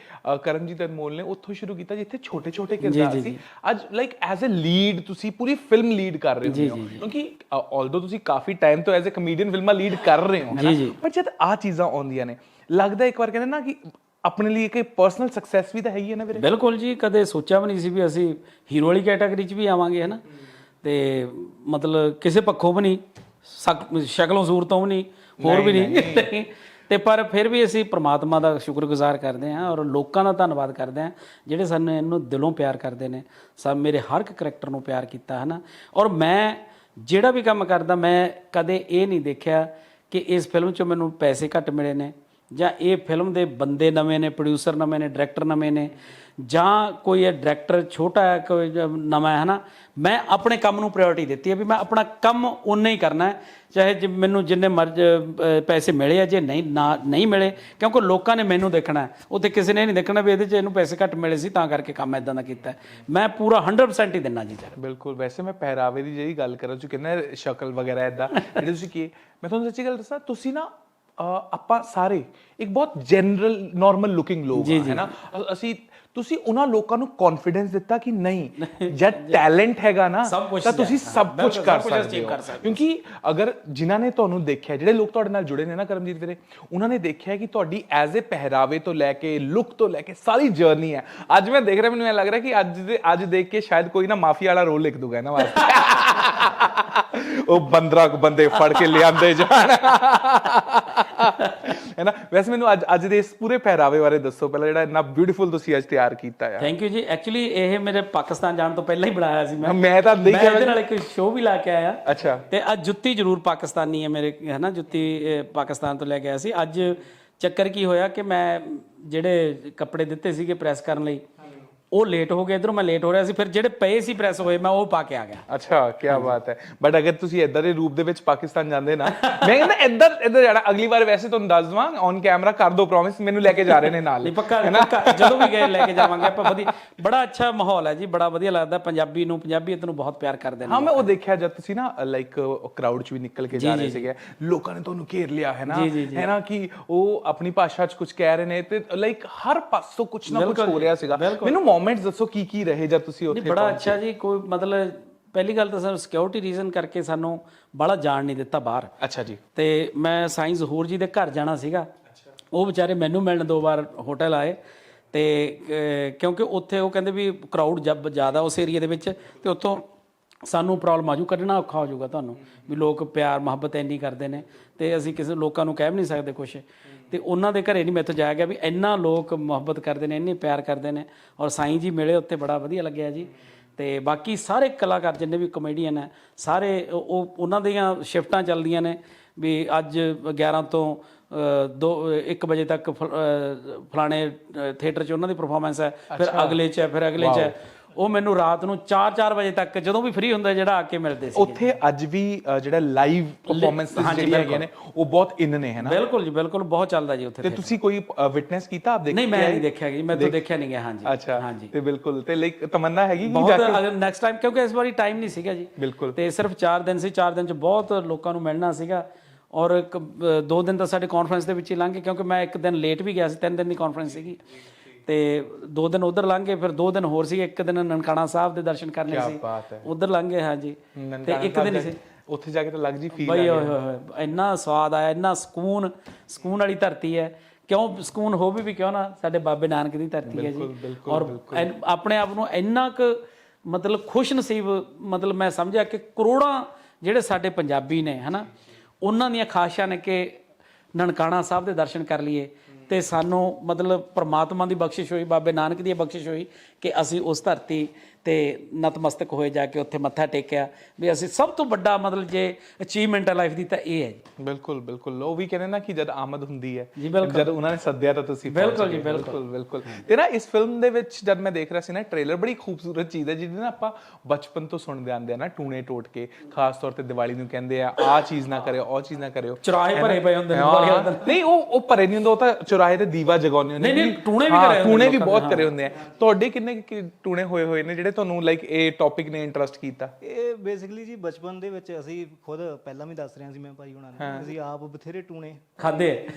ਕਰਮਜੀਤ ਅਨਮੋਲ ਨੇ ਉੱਥੋਂ ਸ਼ੁਰੂ ਕੀਤਾ ਜਿੱਥੇ ਛੋਟੇ ਛੋਟੇ ਕਿਰਦਾਰ ਸੀ। ਅੱਜ ਲਾਈਕ ਐਜ਼ ਅ ਲੀਡ ਤੁਸੀਂ ਪੂਰੀ ਫਿਲਮ ਲੀਡ ਕਰ ਰਹੇ ਹੋ। ਕਿਉਂਕਿ ਆਲਦੋ ਤੁਸੀਂ ਕਾਫੀ ਟਾਈਮ ਤੋਂ ਐਜ਼ ਅ ਕਮੇਡੀਅਨ ਫਿਲਮਾਂ ਲੀਡ ਕਰ ਰਹੇ ਹੋ ਹੈ ਨਾ ਪਰ ਜਦ ਆ ਚੀਜ਼ਾਂ ਆਉਂਦੀਆਂ ਨੇ ਲੱਗਦਾ ਇੱਕ ਵਾਰ ਕਹਿੰਦੇ ਨਾ ਕਿ ਆਪਣੇ ਲਈ ਇੱਕ ਪਰਸਨਲ ਸਕਸੈਸ ਵੀ ਤਾਂ ਹੈਗੀ ਹੈ ਨਾ ਵੀਰੇ। ਬਿਲਕੁਲ ਜੀ ਕਦੇ ਸੋਚਿਆ ਵੀ ਨਹੀਂ ਸੀ ਵੀ ਅਸੀਂ ਹੀਰੋ ਵਾਲੀ ਕੈਟਾਗਰੀ 'ਚ ਵੀ ਆਵਾਂਗੇ ਹਨਾ। ਤੇ ਮਤਲਬ ਕਿਸੇ ਪੱਖੋਂ ਵੀ ਨਹੀਂ ਸਕ- ਸ਼ਕਲੋਂ ਸੂਰਤੋਂ ਵੀ ਨਹੀਂ ਹੋਰ ਵੀ ਨਹੀਂ। ਤੇ ਪਰ ਫਿਰ ਵੀ ਅਸੀਂ ਪ੍ਰਮਾਤਮਾ ਦਾ ਸ਼ੁਕਰਗੁਜ਼ਾਰ ਕਰਦੇ ਹਾਂ ਔਰ ਲੋਕਾਂ ਦਾ ਧੰਨਵਾਦ ਕਰਦੇ ਹਾਂ ਜਿਹੜੇ ਸਾਨੂੰ ਇਹਨੂੰ ਦਿਲੋਂ ਪਿਆਰ ਕਰਦੇ ਨੇ। ਸਭ ਮੇਰੇ ਹਰ ਇੱਕ ਕਰੈਕਟਰ ਨੂੰ ਪਿਆਰ ਕੀਤਾ ਹਨਾ? ਔਰ ਮੈਂ ਜਿਹੜਾ ਵੀ ਕੰਮ ਕਰਦਾ ਮੈਂ ਕਦੇ ਇਹ ਨਹੀਂ ਦੇਖਿਆ ਕਿ ਇਸ ਫਿਲਮ 'ਚੋਂ ਮੈਨੂੰ ਪੈਸੇ ਘੱਟ ਮਿਲੇ ਨੇ। ਜਾਂ ਇਹ ਫਿਲਮ ਦੇ ਬੰਦੇ ਨਵੇਂ ਨੇ ਪ੍ਰੋਡਿਊਸਰ ਨਵੇਂ ਨੇ ਡਾਇਰੈਕਟਰ ਨਵੇਂ ਨੇ ਜਾਂ ਕੋਈ ਇਹ ਡਾਇਰੈਕਟਰ ਛੋਟਾ ਹੈ ਕੋਈ ਨਵਾਂ ਹੈ ਹਨਾ? ਮੈਂ ਆਪਣੇ ਕੰਮ ਨੂੰ ਪ੍ਰਾਇੋਰਟੀ ਦਿੱਤੀ ਹੈ ਵੀ ਮੈਂ ਆਪਣਾ ਕੰਮ ਉਨਾ ਹੀ ਕਰਨਾ ਹੈ ਚਾਹੇ ਜੇ ਮੈਨੂੰ ਜਿੰਨੇ ਮਰਜ਼ ਪੈਸੇ ਮਿਲੇ ਆ ਜੇ ਨਹੀਂ ਨਾ ਨਹੀਂ ਮਿਲੇ ਕਿਉਂਕਿ ਲੋਕਾਂ ਨੇ ਮੈਨੂੰ ਦੇਖਣਾ ਹੈ। ਉੱਥੇ ਕਿਸੇ ਨੇ ਨਹੀਂ ਦੇਖਣਾ ਵੀ ਇਹਦੇ 'ਚ ਇਹਨੂੰ ਪੈਸੇ ਘੱਟ ਮਿਲੇ ਸੀ ਤਾਂ ਕਰਕੇ ਕੰਮ ਇਦਾਂ ਦਾ ਕੀਤਾ। ਮੈਂ ਪੂਰਾ 100% ਹੀ ਦਿੰਨਾ ਜੀ ਸਰ ਬਿਲਕੁਲ ਵੈਸੇ ਮੈਂ ਪਹਿਰਾਵੇ ਦੀ ਜਿਹੜੀ ਗੱਲ ਕਰਾਂ ਤੁਸੀਂ ਕਹਿੰਦਾ ਸ਼ਕਲ ਵਗੈਰਾ ਇਦਾਂ ਜਿਹੜੇ ਤੁਸੀਂ ਕੀ ਮੈਂ ਤੁਹਾਨੂੰ ਸੱਚੀ ਗੱਲ ਦੱਸਾਂ ਤੁਸੀਂ ਨਾ ਆਪਾਂ ਸਾਰੇ ਇੱਕ ਬਹੁਤ ਜਨਰਲ ਨਾਰਮਲ ਲੁਕਿੰਗ ਲੋਕ ਆ, ਹੈ ਨਾ? ਅਸੀਂ ਤੁਸੀਂ ਉਹਨਾਂ ਲੋਕਾਂ ਨੂੰ ਕੌਨਫੀਡੈਂਸ ਦਿੱਤਾ ਕਿ ਨਹੀਂ ਜਦ ਟੈਲੈਂਟ ਹੈਗਾ ਨਾ ਤਾਂ ਤੁਸੀਂ। ਸਭ ਕੁਝ ਕਰ ਸਕਦੇ ਹੋ। ਕਿਉਂਕਿ ਅਗਰ ਜਿਨ੍ਹਾਂ ਨੇ ਤੁਹਾਨੂੰ ਦੇਖਿਆ ਜਿਹੜੇ ਲੋਕ ਤੁਹਾਡੇ ਨਾਲ ਜੁੜੇ ਨੇ ਨਾ ਕਰਮਜੀਤ ਵੀਰੇ ਉਹਨਾਂ ਨੇ ਦੇਖਿਆ ਕਿ ਤੁਹਾਡੀ ਐਜ਼ ਅ ਪਹਿਰਾਵੇ ਤੋਂ ਲੈ ਕੇ ਲੁੱਕ ਤੋਂ ਲੈ ਕੇ ਸਾਰੀ ਜਰਨੀ ਹੈ। ਅੱਜ ਮੈਂ ਦੇਖ ਰਿਹਾ ਮੈਨੂੰ ਇਹ ਲੱਗ ਰਿਹਾ ਕਿ ਅੱਜ ਦੇ ਅੱਜ ਦੇਖ ਕੇ ਸ਼ਾਇਦ ਕੋਈ ਨਾ ਮਾਫੀਆ ਵਾਲਾ ਰੋਲ ਲਿਖ ਦੂਗਾ ਇਹਨਾਂ ਵਾਸਤੇ। ਉਹ ਬੰਦਰਾ ਕੁ ਬੰਦੇ ਫੜ ਕੇ ਲਿਆਂਦੇ ਜਾਣ। ਹੈ ਨਾ? ਵੈਸੇ ਮੈਨੂੰ ਅੱਜ ਅੱਜ ਦੇ ਇਸ ਪੂਰੇ ਪਹਿਰਾਵੇ ਬਾਰੇ ਦੱਸੋ। ਪਹਿਲਾਂ ਜਿਹੜਾ ਇੰਨਾ ਬਿਊਟੀਫੁਲ ਤੁਸੀਂ ਅੱਜ ਤਿਆਰ ਕੀਤਾ ਆ। ਥੈਂਕ ਯੂ ਜੀ। ਐਕਚੁਅਲੀ ਇਹ ਮੇਰੇ ਪਾਕਿਸਤਾਨ ਜਾਣ ਤੋਂ ਪਹਿਲਾਂ ਹੀ ਬਣਾਇਆ ਸੀ ਮੈਂ। ਮੈਂ ਤਾਂ ਮੈਂ ਦੇਖਿਆ ਇਹਦੇ ਨਾਲ ਇੱਕ ਸ਼ੋਅ ਵੀ ਲਾ ਕੇ ਆਇਆ। ਅੱਛਾ। ਤੇ ਅੱਜ ਜੁੱਤੀ ਜ਼ਰੂਰ ਪਾਕਿਸਤਾਨੀ ਹੈ ਮੇਰੇ ਹੈ ਨਾ? ਜੁੱਤੀ ਪਾਕਿਸਤਾਨ ਤੋਂ ਲੈ ਕੇ ਆਇਆ ਸੀ। ਅੱਜ ਚੱਕਰ ਕੀ ਹੋਇਆ ਕਿ ਮੈਂ ਜਿਹੜੇ ਕੱਪੜੇ ਦਿੱਤੇ ਸੀਗੇ ਪ੍ਰੈਸ ਕਰਨ ਲਈ ਉਹ ਲੇਟ ਹੋ ਗਏ ਇਧਰੋਂ ਮੈਂ ਲੇਟ ਹੋ ਰਿਹਾ ਸੀ ਫਿਰ ਜਿਹੜੇ ਪਏ ਸੀ ਪ੍ਰੈਸ ਹੋਏ ਮੈਂ ਉਹ ਪਾ ਕੇ ਆ ਗਿਆ। ਅੱਛਾ ਕੀ ਬਾਤ ਹੈ। ਬਟ ਅਗਰ ਤੁਸੀਂ ਇਦਾਂ ਦੇ ਰੂਪ ਦੇ ਵਿੱਚ ਪਾਕਿਸਤਾਨ ਜਾਂਦੇ ਨਾ ਮੈਂ ਕਹਿੰਦਾ ਇੱਧਰ ਇੱਧਰ ਜਾਣਾ ਅਗਲੀ ਵਾਰ ਵੈਸੇ ਤੁਹਾਨੂੰ ਦੱਸ ਦਵਾਂ ਔਨ ਕੈਮਰਾ ਕਰ ਦੋ ਪ੍ਰੋਮਿਸ ਮੈਨੂੰ ਲੈ ਕੇ ਜਾ ਰਹੇ ਨੇ ਨਾਲ। ਨਹੀਂ ਪੱਕਾ ਪੱਕਾ ਜਦੋਂ ਵੀ ਗਏ ਲੈ ਕੇ ਜਾਵਾਂਗੇ ਆਪਾਂ ਵਧੀਆ ਬੜਾ ਅੱਛਾ ਮਾਹੌਲ ਹੈ ਜੀ ਬੜਾ ਵਧੀਆ ਲੱਗਦਾ ਪੰਜਾਬੀ ਨੂੰ ਪੰਜਾਬੀਅਤ ਨੂੰ ਬਹੁਤ ਪਿਆਰ ਕਰਦੇ ਨੇ ਹਾਂ ਮੈਂ ਉਹ ਦੇਖਿਆ ਜਦ ਤੁਸੀਂ ਨਾ ਲਾਈਕ ਕਰਾਊਡ ਚ ਵੀ ਨਿਕਲ ਕੇ ਜਾ ਰਹੇ ਸੀਗੇ। ਲੋਕਾਂ ਨੇ ਤੁਹਾਨੂੰ ਘੇਰ ਲਿਆ ਹੈ ਨਾ? ਹੈ ਨਾ ਕਿ ਉਹ ਆਪਣੀ ਭਾਸ਼ਾ ਚ ਕੁਝ ਕਹਿ ਰਹੇ ਨੇ ਤੇ ਲਾਈਕ ਹਰ ਪਾਸੋਂ ਕੁਝ ਨਾ ਕੁਝ ਹੋ ਰਿਹਾ ਸੀਗਾ। ਮੈਨੂੰ ਮੂਮੈਂਟਸ ਦੱਸੋ ਕੀ ਕੀ ਰਹੇ ਜਦ ਤੁਸੀਂ ਉੱਥੇ ਨਹੀਂ ਬੜਾ ਅੱਛਾ ਜੀ ਕੋਈ ਮਤਲਬ ਪਹਿਲੀ ਗੱਲ ਤਾਂ ਸਾਨੂੰ ਸਿਕਿਉਰਿਟੀ ਰੀਜ਼ਨ ਕਰਕੇ ਸਾਨੂੰ ਬੜਾ ਜਾਣ ਨਹੀਂ ਦਿੱਤਾ ਬਾਹਰ। ਅੱਛਾ ਜੀ। ਤੇ ਮੈਂ ਸਾਈਂ ਜ਼ਹੂਰ ਜੀ ਦੇ ਘਰ ਜਾਣਾ ਸੀਗਾ। ਉਹ ਵਿਚਾਰੇ ਮੈਨੂੰ ਮਿਲਣ ਦੋ ਵਾਰ ਹੋਟਲ ਆਏ। ਤੇ ਅਹ, ਕਿਉਂਕਿ ਉੱਥੇ ਉਹ ਕਹਿੰਦੇ ਵੀ ਕਰਾਊਡ ਜਬ ਜ਼ਿਆਦਾ ਉਸ ਏਰੀਆ ਦੇ ਵਿੱਚ ਤੇ ਉੱਥੋਂ ਸਾਨੂੰ ਪ੍ਰੋਬਲਮ ਆਜੂ ਕੱਢਣਾ ਔਖਾ ਹੋ ਜਾਊਗਾ ਤੁਹਾਨੂੰ ਵੀ ਲੋਕ ਪਿਆਰ ਮੁਹੱਬਤ ਇੰਨੀ ਕਰਦੇ ਨੇ ਤੇ ਅਸੀਂ ਕਿਸੇ ਲੋਕਾਂ ਨੂੰ ਕਹਿ ਵੀ ਨਹੀਂ ਸਕਦੇ ਕੁਝ ਤੇ ਉਹਨਾਂ ਦੇ ਘਰੇ ਨਹੀਂ ਮੈਥੋਂ ਜਾਇਆ ਗਿਆ ਵੀ ਇੰਨਾ ਲੋਕ ਮੁਹੱਬਤ ਕਰਦੇ ਨੇ ਇੰਨੇ ਪਿਆਰ ਕਰਦੇ ਨੇ ਔਰ ਸਾਈਂ ਜੀ ਮਿਲੇ ਉੱਤੇ ਬੜਾ ਵਧੀਆ ਲੱਗਿਆ ਜੀ। ਤੇ ਬਾਕੀ ਸਾਰੇ ਕਲਾਕਾਰ ਜਿੰਨੇ ਵੀ ਕਮੇਡੀਅਨ ਹੈ ਸਾਰੇ ਉਹ ਉਹ- ਉਹਨਾਂ ਦੀਆਂ ਸ਼ਿਫਟਾਂ ਚੱਲਦੀਆਂ ਨੇ ਵੀ ਅੱਜ 11 ਤੋਂ 2 1 ਵਜੇ ਤੱਕ ਫਲਾਣੇ ਥੀਏਟਰ 'ਚ ਉਹਨਾਂ ਦੀ ਪਰਫਾਰਮੈਂਸ ਹੈ ਫਿਰ ਅਗਲੇ 'ਚ ਹੈ ਫਿਰ ਅਗਲੇ 'ਚ ਹੈ। ਉਹ ਮੈਨੂੰ ਰਾਤ ਨੂੰ 4-4 ਵਜੇ ਤੱਕ ਜਦੋਂ ਵੀ ਫ੍ਰੀ ਹੁੰਦਾ ਜਿਹੜਾ ਆ ਕੇ ਮਿਲਦੇ ਸੀ ਉੱਥੇ ਅੱਜ ਵੀ ਜਿਹੜਾ ਲਾਈਵ ਪਰਫਾਰਮੈਂਸ ਹਾਂਜੀ, ਜਿਹੜੀਆਂ ਹੈਗੀਆਂ ਨੇ ਉਹ ਬਹੁਤ ਇਨ ਨੇ ਹੈ ਨਾ? ਬਿਲਕੁਲ ਜੀ ਬਿਲਕੁਲ ਬਹੁਤ ਚੱਲਦਾ ਜੀ ਉੱਥੇ ਤੇ ਤੁਸੀਂ ਕੋਈ ਵਿਟਨੈਸ ਕੀਤਾ ਆਪ ਦੇਖ ਨਹੀਂ ਮੈਂ ਨਹੀਂ ਦੇਖਿਆ ਜੀ ਮੈਂ ਤਾਂ ਦੇਖਿਆ ਨਹੀਂ ਗਿਆ ਹਾਂਜੀ। ਅੱਛਾ ਹਾਂਜੀ। ਤੇ ਬਿਲਕੁਲ ਤੇ ਲਾਈਕ ਤਮੰਨਾ ਹੈਗੀ ਕਿ ਬਹੁਤ ਅਗਰ ਨੈਕਸਟ ਟਾਈਮ ਕਿਉਂਕਿ ਇਸ ਵਾਰੀ ਟਾਈਮ ਨਹੀਂ ਸੀਗਾ ਜੀ। ਬਿਲਕੁਲ। ਤੇ ਸਿਰਫ 4 ਦਿਨ ਸੀ 4 ਦਿਨ ਚ ਬਹੁਤ ਲੋਕਾਂ ਨੂੰ ਮਿਲਣਾ ਸੀਗਾ। ਔਰ ਇੱਕ, ਦੋ ਦਿਨ ਤਾਂ ਸਾਡੇ ਕਾਨਫਰੰਸ ਦੇ ਵਿੱਚ ਹੀ ਲੰਘ ਗਏ ਕਿਉਂਕਿ ਮੈਂ ਇੱਕ ਦਿਨ ਲੇਟ ਵੀ ਗਿਆ ਸੀ ਤਿੰਨ ਦਿਨ ਦੀ ਕਾਨਫਰੰਸ ਸੀਗੀ। ਤੇ ਦੋ ਦਿਨ ਉਧਰ ਲੰਘ ਗਏ ਫਿਰ ਦੋ ਦਿਨ ਹੋਰ ਸੀ ਇੱਕ ਦਿਨ ਨਨਕਾਣਾ ਸਾਹਿਬ ਦੇ ਦਰਸ਼ਨ ਕਰਨੇ ਸੀ। ਹੈ। ਉਧਰ ਲੰਘ ਗਏ ਹਾਂਜੀ। ਤੇ ਇੱਕ ਦਿਨ ਹੀ ਸੀ। ਉੱਥੇ ਜਾ ਕੇ ਤਾਂ ਲੱਗ ਜੀ ਫੀਲ ਬਈ ਓਏ ਹੋਏ ਹੋਏ ਇੰਨਾ ਸਵਾਦ ਆਇਆ ਇੰਨਾ ਸਕੂਨ ਸਕੂਨ ਵਾਲੀ ਧਰਤੀ ਹੈ। ਕਿਉਂ ਸਕੂਨ ਹੋਵੇ ਵੀ ਕਿਉਂ ਨਾ? ਸਾਡੇ ਬਾਬੇ ਨਾਨਕ ਦੀ ਧਰਤੀ ਹੈ ਜੀ। ਔਰ ਆਪਣੇ ਆਪ ਨੂੰ ਇੰਨਾ ਕੁ ਮਤਲਬ ਖੁਸ਼ ਨਸੀਬ ਮਤਲਬ ਮੈਂ ਸਮਝਿਆ ਕਿ ਕਰੋੜਾਂ ਜਿਹੜੇ ਸਾਡੇ ਪੰਜਾਬੀ ਨੇ ਹਨਾ ਉਹਨਾਂ ਦੀਆਂ ਖਾਸ਼ਾਂ ਨੇ ਕਿ ਨਨਕਾਣਾ ਸਾਹਿਬ ਦੇ ਦਰਸ਼ਨ ਕਰ ਲਈਏ। ਤੇ ਸਾਨੂੰ ਮਤਲਬ ਪ੍ਰਮਾਤਮਾ ਦੀ ਬਖਸ਼ਿਸ਼ ਹੋਈ, ਬਾਬੇ ਨਾਨਕ ਦੀ ਬਖਸ਼ਿਸ਼ ਹੋਈ ਕਿ ਅਸੀਂ ਉਸ ਧਰਤੀ ਤੇ ਨਤਮਸਤਕ ਹੋਏ ਜਾ ਕੇ ਉੱਥੇ ਮੱਥਾ ਟੇਕਿਆ। ਵੀ ਅਸੀਂ ਸਭ ਤੋਂ ਵੱਡਾ ਮਤਲਬ ਜੇ ਅਚੀਵਮੈਂਟ ਹੈ ਲਾਈਫ ਦੀ ਤਾਂ ਇਹ ਹੈ ਬਿਲਕੁਲ ਬਿਲਕੁਲ। ਉਹ ਵੀ ਕਹਿੰਦੇ ਨਾ ਕਿ ਜਦ ਆਮਦ ਹੁੰਦੀ ਹੈ। ਜਦ ਉਹਨਾਂ ਨੇ ਸੱਦਿਆ ਤਾਂ ਤੁਸੀਂ ਬਿਲਕੁਲ ਜੀ। ਬਿਲਕੁਲ। ਬਿਲਕੁਲ ਤੇ ਨਾ ਇਸ ਫਿਲਮ ਦੇ ਵਿੱਚ ਜਦ ਮੈਂ ਦੇਖ ਰਿਹਾ ਸੀ ਨਾ ਟ੍ਰੇਲਰ ਬੜੀ ਖੂਬਸੂਰਤ ਚੀਜ਼ ਹੈ ਜਿਹਦੇ ਨਾਲ ਆਪਾਂ ਬਚਪਨ ਤੋਂ ਸੁਣਦੇ ਆਂਦੇ ਆ ਨਾ ਟੂਣੇ ਟੋਟ ਕੇ ਖਾਸ ਤੌਰ ਤੇ ਦੀਵਾਲੀ ਨੂੰ ਕਹਿੰਦੇ ਆ ਆਹ ਚੀਜ਼ ਨਾ ਕਰਿਓ ਉਹ ਚੀਜ਼ ਨਾ ਕਰਿਓ। ਚੁਰਾਹੇ ਭਰੇ ਪਏ ਹੁੰਦੇ ਨੇ। ਨਹੀਂ ਉਹ ਉਹ ਭਰੇ ਨਹੀਂ ਹੁੰਦੇ ਉਹ ਤਾਂ ਚੁਰਾਹੇ ਤੇ ਦੀਵਾ ਜਗਾਉਂਦੇ ਹੁੰਦੇ ਨਹੀਂ, ਨਹੀਂ, ਕਿ- ਟੂਣੇ ਵੀ ਕਰੇ ਟੂਣੇ ਵੀ ਬਹੁਤ ਨੇ, ਕਰੇ ਹੁੰਦੇ ਆ। ਤੁਹਾਡੇ ਕਿੰਨੇ ਕੁ ਟੂਣੇ ਹੋਏ ਹੋਏ ਨੇ ਜਿਹੜੇ ਤੁਹਾਨੂੰ ਲਾਈਕ ਇਹ ਟੌਪਿਕ ਨੇ ਇੰਟਰਸਟ ਕੀਤਾ? ਇਹ ਬੇਸਿਕਲੀ ਜੀ ਬਚਪਨ ਦੇ ਵਿੱਚ ਅਸੀਂ ਖੁਦ ਪਹਿਲਾਂ ਵੀ ਦੱਸ ਰਿਹਾ ਸੀ ਮੈਂ ਭਾਈ ਹੁਣਾਂ ਨੇ ਅਸੀਂ ਆਪ ਬਥੇਰੇ ਟੂਣੇ। ਖਾਦੇ।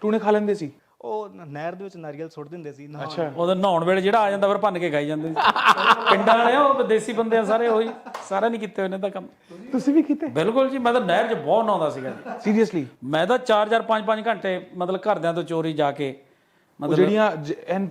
ਟੂਣੇ ਖਾ ਲੈਂਦੇ ਸੀ? ਉਹ ਨਹਿਰ ਦੇ ਵਿੱਚ ਨਾਰੀਅਲ ਸੁੱਟ ਦਿੰਦੇ ਸੀ ਨਹਾਉਣ ਉਹਦਾ ਨਹਾਉਣ ਵੇਲੇ ਜਿਹੜਾ ਆ ਜਾਂਦਾ ਫਿਰ ਭੰਨ ਕੇ ਖਾਈ ਜਾਂਦੇ ਸੀ। ਪਿੰਡਾਂ ਵਾਲੇ ਉਹ ਦੇਸੀ ਬੰਦੇ ਆ ਸਾਰੇ ਉਹੀ। ਸਾਰਾ ਨਹੀਂ ਕੀਤੇ ਉਹਨੇ ਤਾਂ ਕੰਮ। ਤੁਸੀਂ ਵੀ ਕੀਤੇ? ਬਿਲਕੁਲ ਜੀ ਮੈਂ ਤਾਂ ਨਹਿਰ 'ਚ ਬਹੁਤ ਨਹਾਉਂਦਾ ਸੀਗਾ। ਸੀਰੀਅਸਲੀ ਮੈਂ ਤਾਂ 4-4 5-5 ਘੰਟੇ ਮਤਲਬ ਘਰਦਿਆਂ ਤੋਂ ਚੋਰੀ ਜਾ ਕੇ ਮਤਲਬ ਜਿਹੜੀਆਂ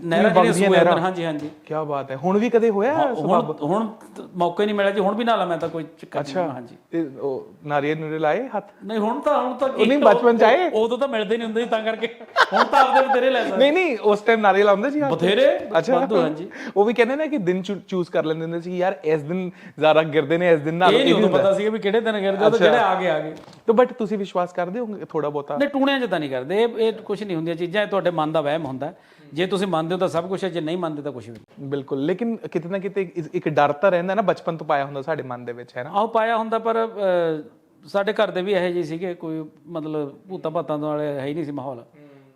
ਨਹਿਰਾਂ ਜਿਹੜੀਆਂ ਸੂਏ ਅੰਦਰ ਹਾਂਜੀ ਹਾਂਜੀ। ਕੀ ਬਾਤ ਹੈ। ਹੁਣ ਵੀ ਕਦੇ ਹੋਇਆ ਹੈ ਹੁਣ ਮੌਕਾ ਹੀ ਨਹੀਂ ਮਿਲਿਆ ਜੀ ਹੁਣ ਵੀ ਨਾ ਲਾ ਮੈਂ ਤਾਂ ਕੋਈ ਚੱਕਰ ਨਹੀਂ ਹਾਂਜੀ। ਤੇ ਉਹ ਨਾਰੀਅਲ ਨੂਰੇ ਲਾਏ ਹੱਥ? ਨਹੀਂ ਹੁਣ ਤਾਂ ਹੁਣ ਤਾਂ ਨਹੀਂ, ਬਚਪਨ 'ਚ ਆਏ? ਉਦੋਂ ਤਾਂ ਮਿਲਦੇ ਨਹੀਂ ਹੁੰਦੇ ਸੀ ਤਾਂ ਕਰਕੇ। ਹੁਣ ਤਾਂ ਆਪਦੇ ਬਥੇਰੇ ਲੈ ਸਕਦੇ। ਨਹੀਂ ਨਹੀਂ ਉਸ ਟਾਈਮ ਨਾਰੀਅਲ ਆਉਂਦੇ ਸੀ? ਬਥੇਰੇ ਅੱਛਾ। ਵਾਧੂ ਹਾਂਜੀ। ਉਹ ਵੀ ਕਹਿੰਦੇ ਨੇ ਕਿ ਦਿਨ ਚੂਜ਼ ਕਰ ਲੈਂਦੇ ਹੁੰਦੇ ਸੀ ਕਿ ਯਾਰ ਇਸ ਦਿਨ ਜ਼ਿਆਦਾ ਗਿਰਦੇ ਨੇ ਇਸ ਦਿਨ ਨਾਲ ਇਹ ਨਹੀਂ ਪਤਾ ਸੀਗਾ ਵੀ ਕਿਹੜੇ ਦਿਨ ਗਿਰਦੇ ਉਹ ਤਾਂ ਜਿਹੜੇ ਆ ਗਏ ਆ ਗਏ। ਤਾਂ ਬਟ ਤੁਸੀਂ ਵਿਸ਼ਵਾਸ ਕਰਦੇ ਹੋਗੇ ਥੋੜਾ ਬਹੁਤਾ? ਨਹੀਂ ਟੂਣਿਆਂ 'ਚ ਤਾਂ ਨਹੀਂ ਕਰਦੇ। ਇਹ ਇਹ ਕੁਝ ਨਹੀਂ ਹੁੰਦੀਆਂ ਚੀਜ਼ਾਂ ਇਹ ਤੁਹਾਡੇ ਮਨ ਦਾ ਵਹਿਮ ਹੁੰਦਾ ਹੈ। ਜੇ ਤੁਸੀਂ ਮੰਨਦੇ ਹੋ ਤਾਂ ਸਭ ਕੁਝ ਹੈ ਜੇ ਨਹੀਂ ਮੰਨਦੇ ਤਾਂ ਕੁਝ ਵੀ ਨਹੀਂ। ਬਿਲਕੁਲ ਲੇਕਿਨ ਕਿਤੇ ਨਾ ਕਿਤੇ ਇੱਕ- ਇੱਕ ਡਰ ਤਾਂ ਰਹਿੰਦਾ ਨਾ ਬਚਪਨ ਤੋਂ ਪਾਇਆ ਹੁੰਦਾ ਸਾਡੇ ਮਨ ਦੇ ਵਿੱਚ ਹੈ ਨਾ? ਆਹ ਪਾਇਆ ਹੁੰਦਾ ਪਰ ਅਹ, ਸਾਡੇ ਘਰ ਦੇ ਵੀ ਇਹੋ ਜਿਹੇ ਸੀਗੇ ਕੋਈ ਮਤਲਬ ਭੂਤਾਂ ਭਾਤਾਂ ਤੋਂ ਵਾਲੇ ਹੈ ਹੀ ਨਹੀਂ ਸੀ ਮਾਹੌਲ।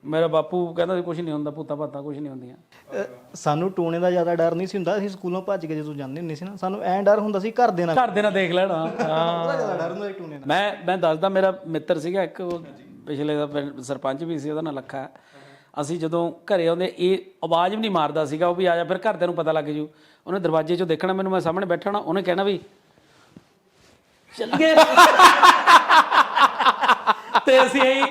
ਮੇਰਾ ਬਾਪੂ ਕਹਿੰਦਾ ਸੀ ਕੁਝ ਨਹੀਂ ਹੁੰਦਾ ਭੂਤਾਂ ਭਾਤਾਂ ਕੁਝ ਨਹੀਂ ਹੁੰਦੀਆਂ। ਅ, ਸਾਨੂੰ ਟੂਣੇ ਦਾ ਜ਼ਿਆਦਾ ਡਰ ਨਹੀਂ ਸੀ ਹੁੰਦਾ ਅਸੀਂ ਸਕੂਲੋਂ ਭੱਜ ਕੇ ਜਦੋਂ ਜਾਂਦੇ ਹੁੰਦੇ ਸੀ ਨਾ ਸਾਨੂੰ ਐਂ ਡਰ ਹੁੰਦਾ ਸੀ ਘਰ ਦੇ ਨਾਲ। ਘਰ ਦੇ ਨਾਲ ਦੇਖ ਲੈਣਾ। ਉਹਦਾ ਜ਼ਿਆਦਾ ਡਰ ਹੁੰਦਾ ਸੀ ਟੂਣੇ ਨਾਲ। ਮੈਂ ਮੈਂ ਦੱਸਦਾ ਮੇਰਾ ਮਿੱਤਰ ਸੀਗਾ ਇੱਕ ਉਹ ਪਿਛਲੇ ਦਾ ਪਿੰਡ ਸਰਪੰਚ ਵੀ ਸੀ ਉਹਦਾ ਨਾਂ ਲੱਖਾ ਹੈ। ਅਸੀਂ ਜਦੋਂ ਘਰੇ ਆਉਂਦੇ ਇਹ ਆਵਾਜ਼ ਵੀ ਨਹੀਂ ਮਾਰਦਾ ਸੀਗਾ ਉਹ ਵੀ ਆ ਜਾ ਫਿਰ ਘਰਦਿਆਂ ਨੂੰ ਪਤਾ ਲੱਗ ਜੂ। ਉਹਨੇ ਦਰਵਾਜ਼ੇ 'ਚੋਂ ਦੇਖਣਾ ਮੈਨੂੰ ਮੈਂ ਸਾਹਮਣੇ ਬੈਠਾ ਨਾ ਉਹਨੇ ਕਹਿਣਾ ਵੀ ਚੱਲ ਗਏ ਤੇ ਅਸੀਂ ਇਹੀ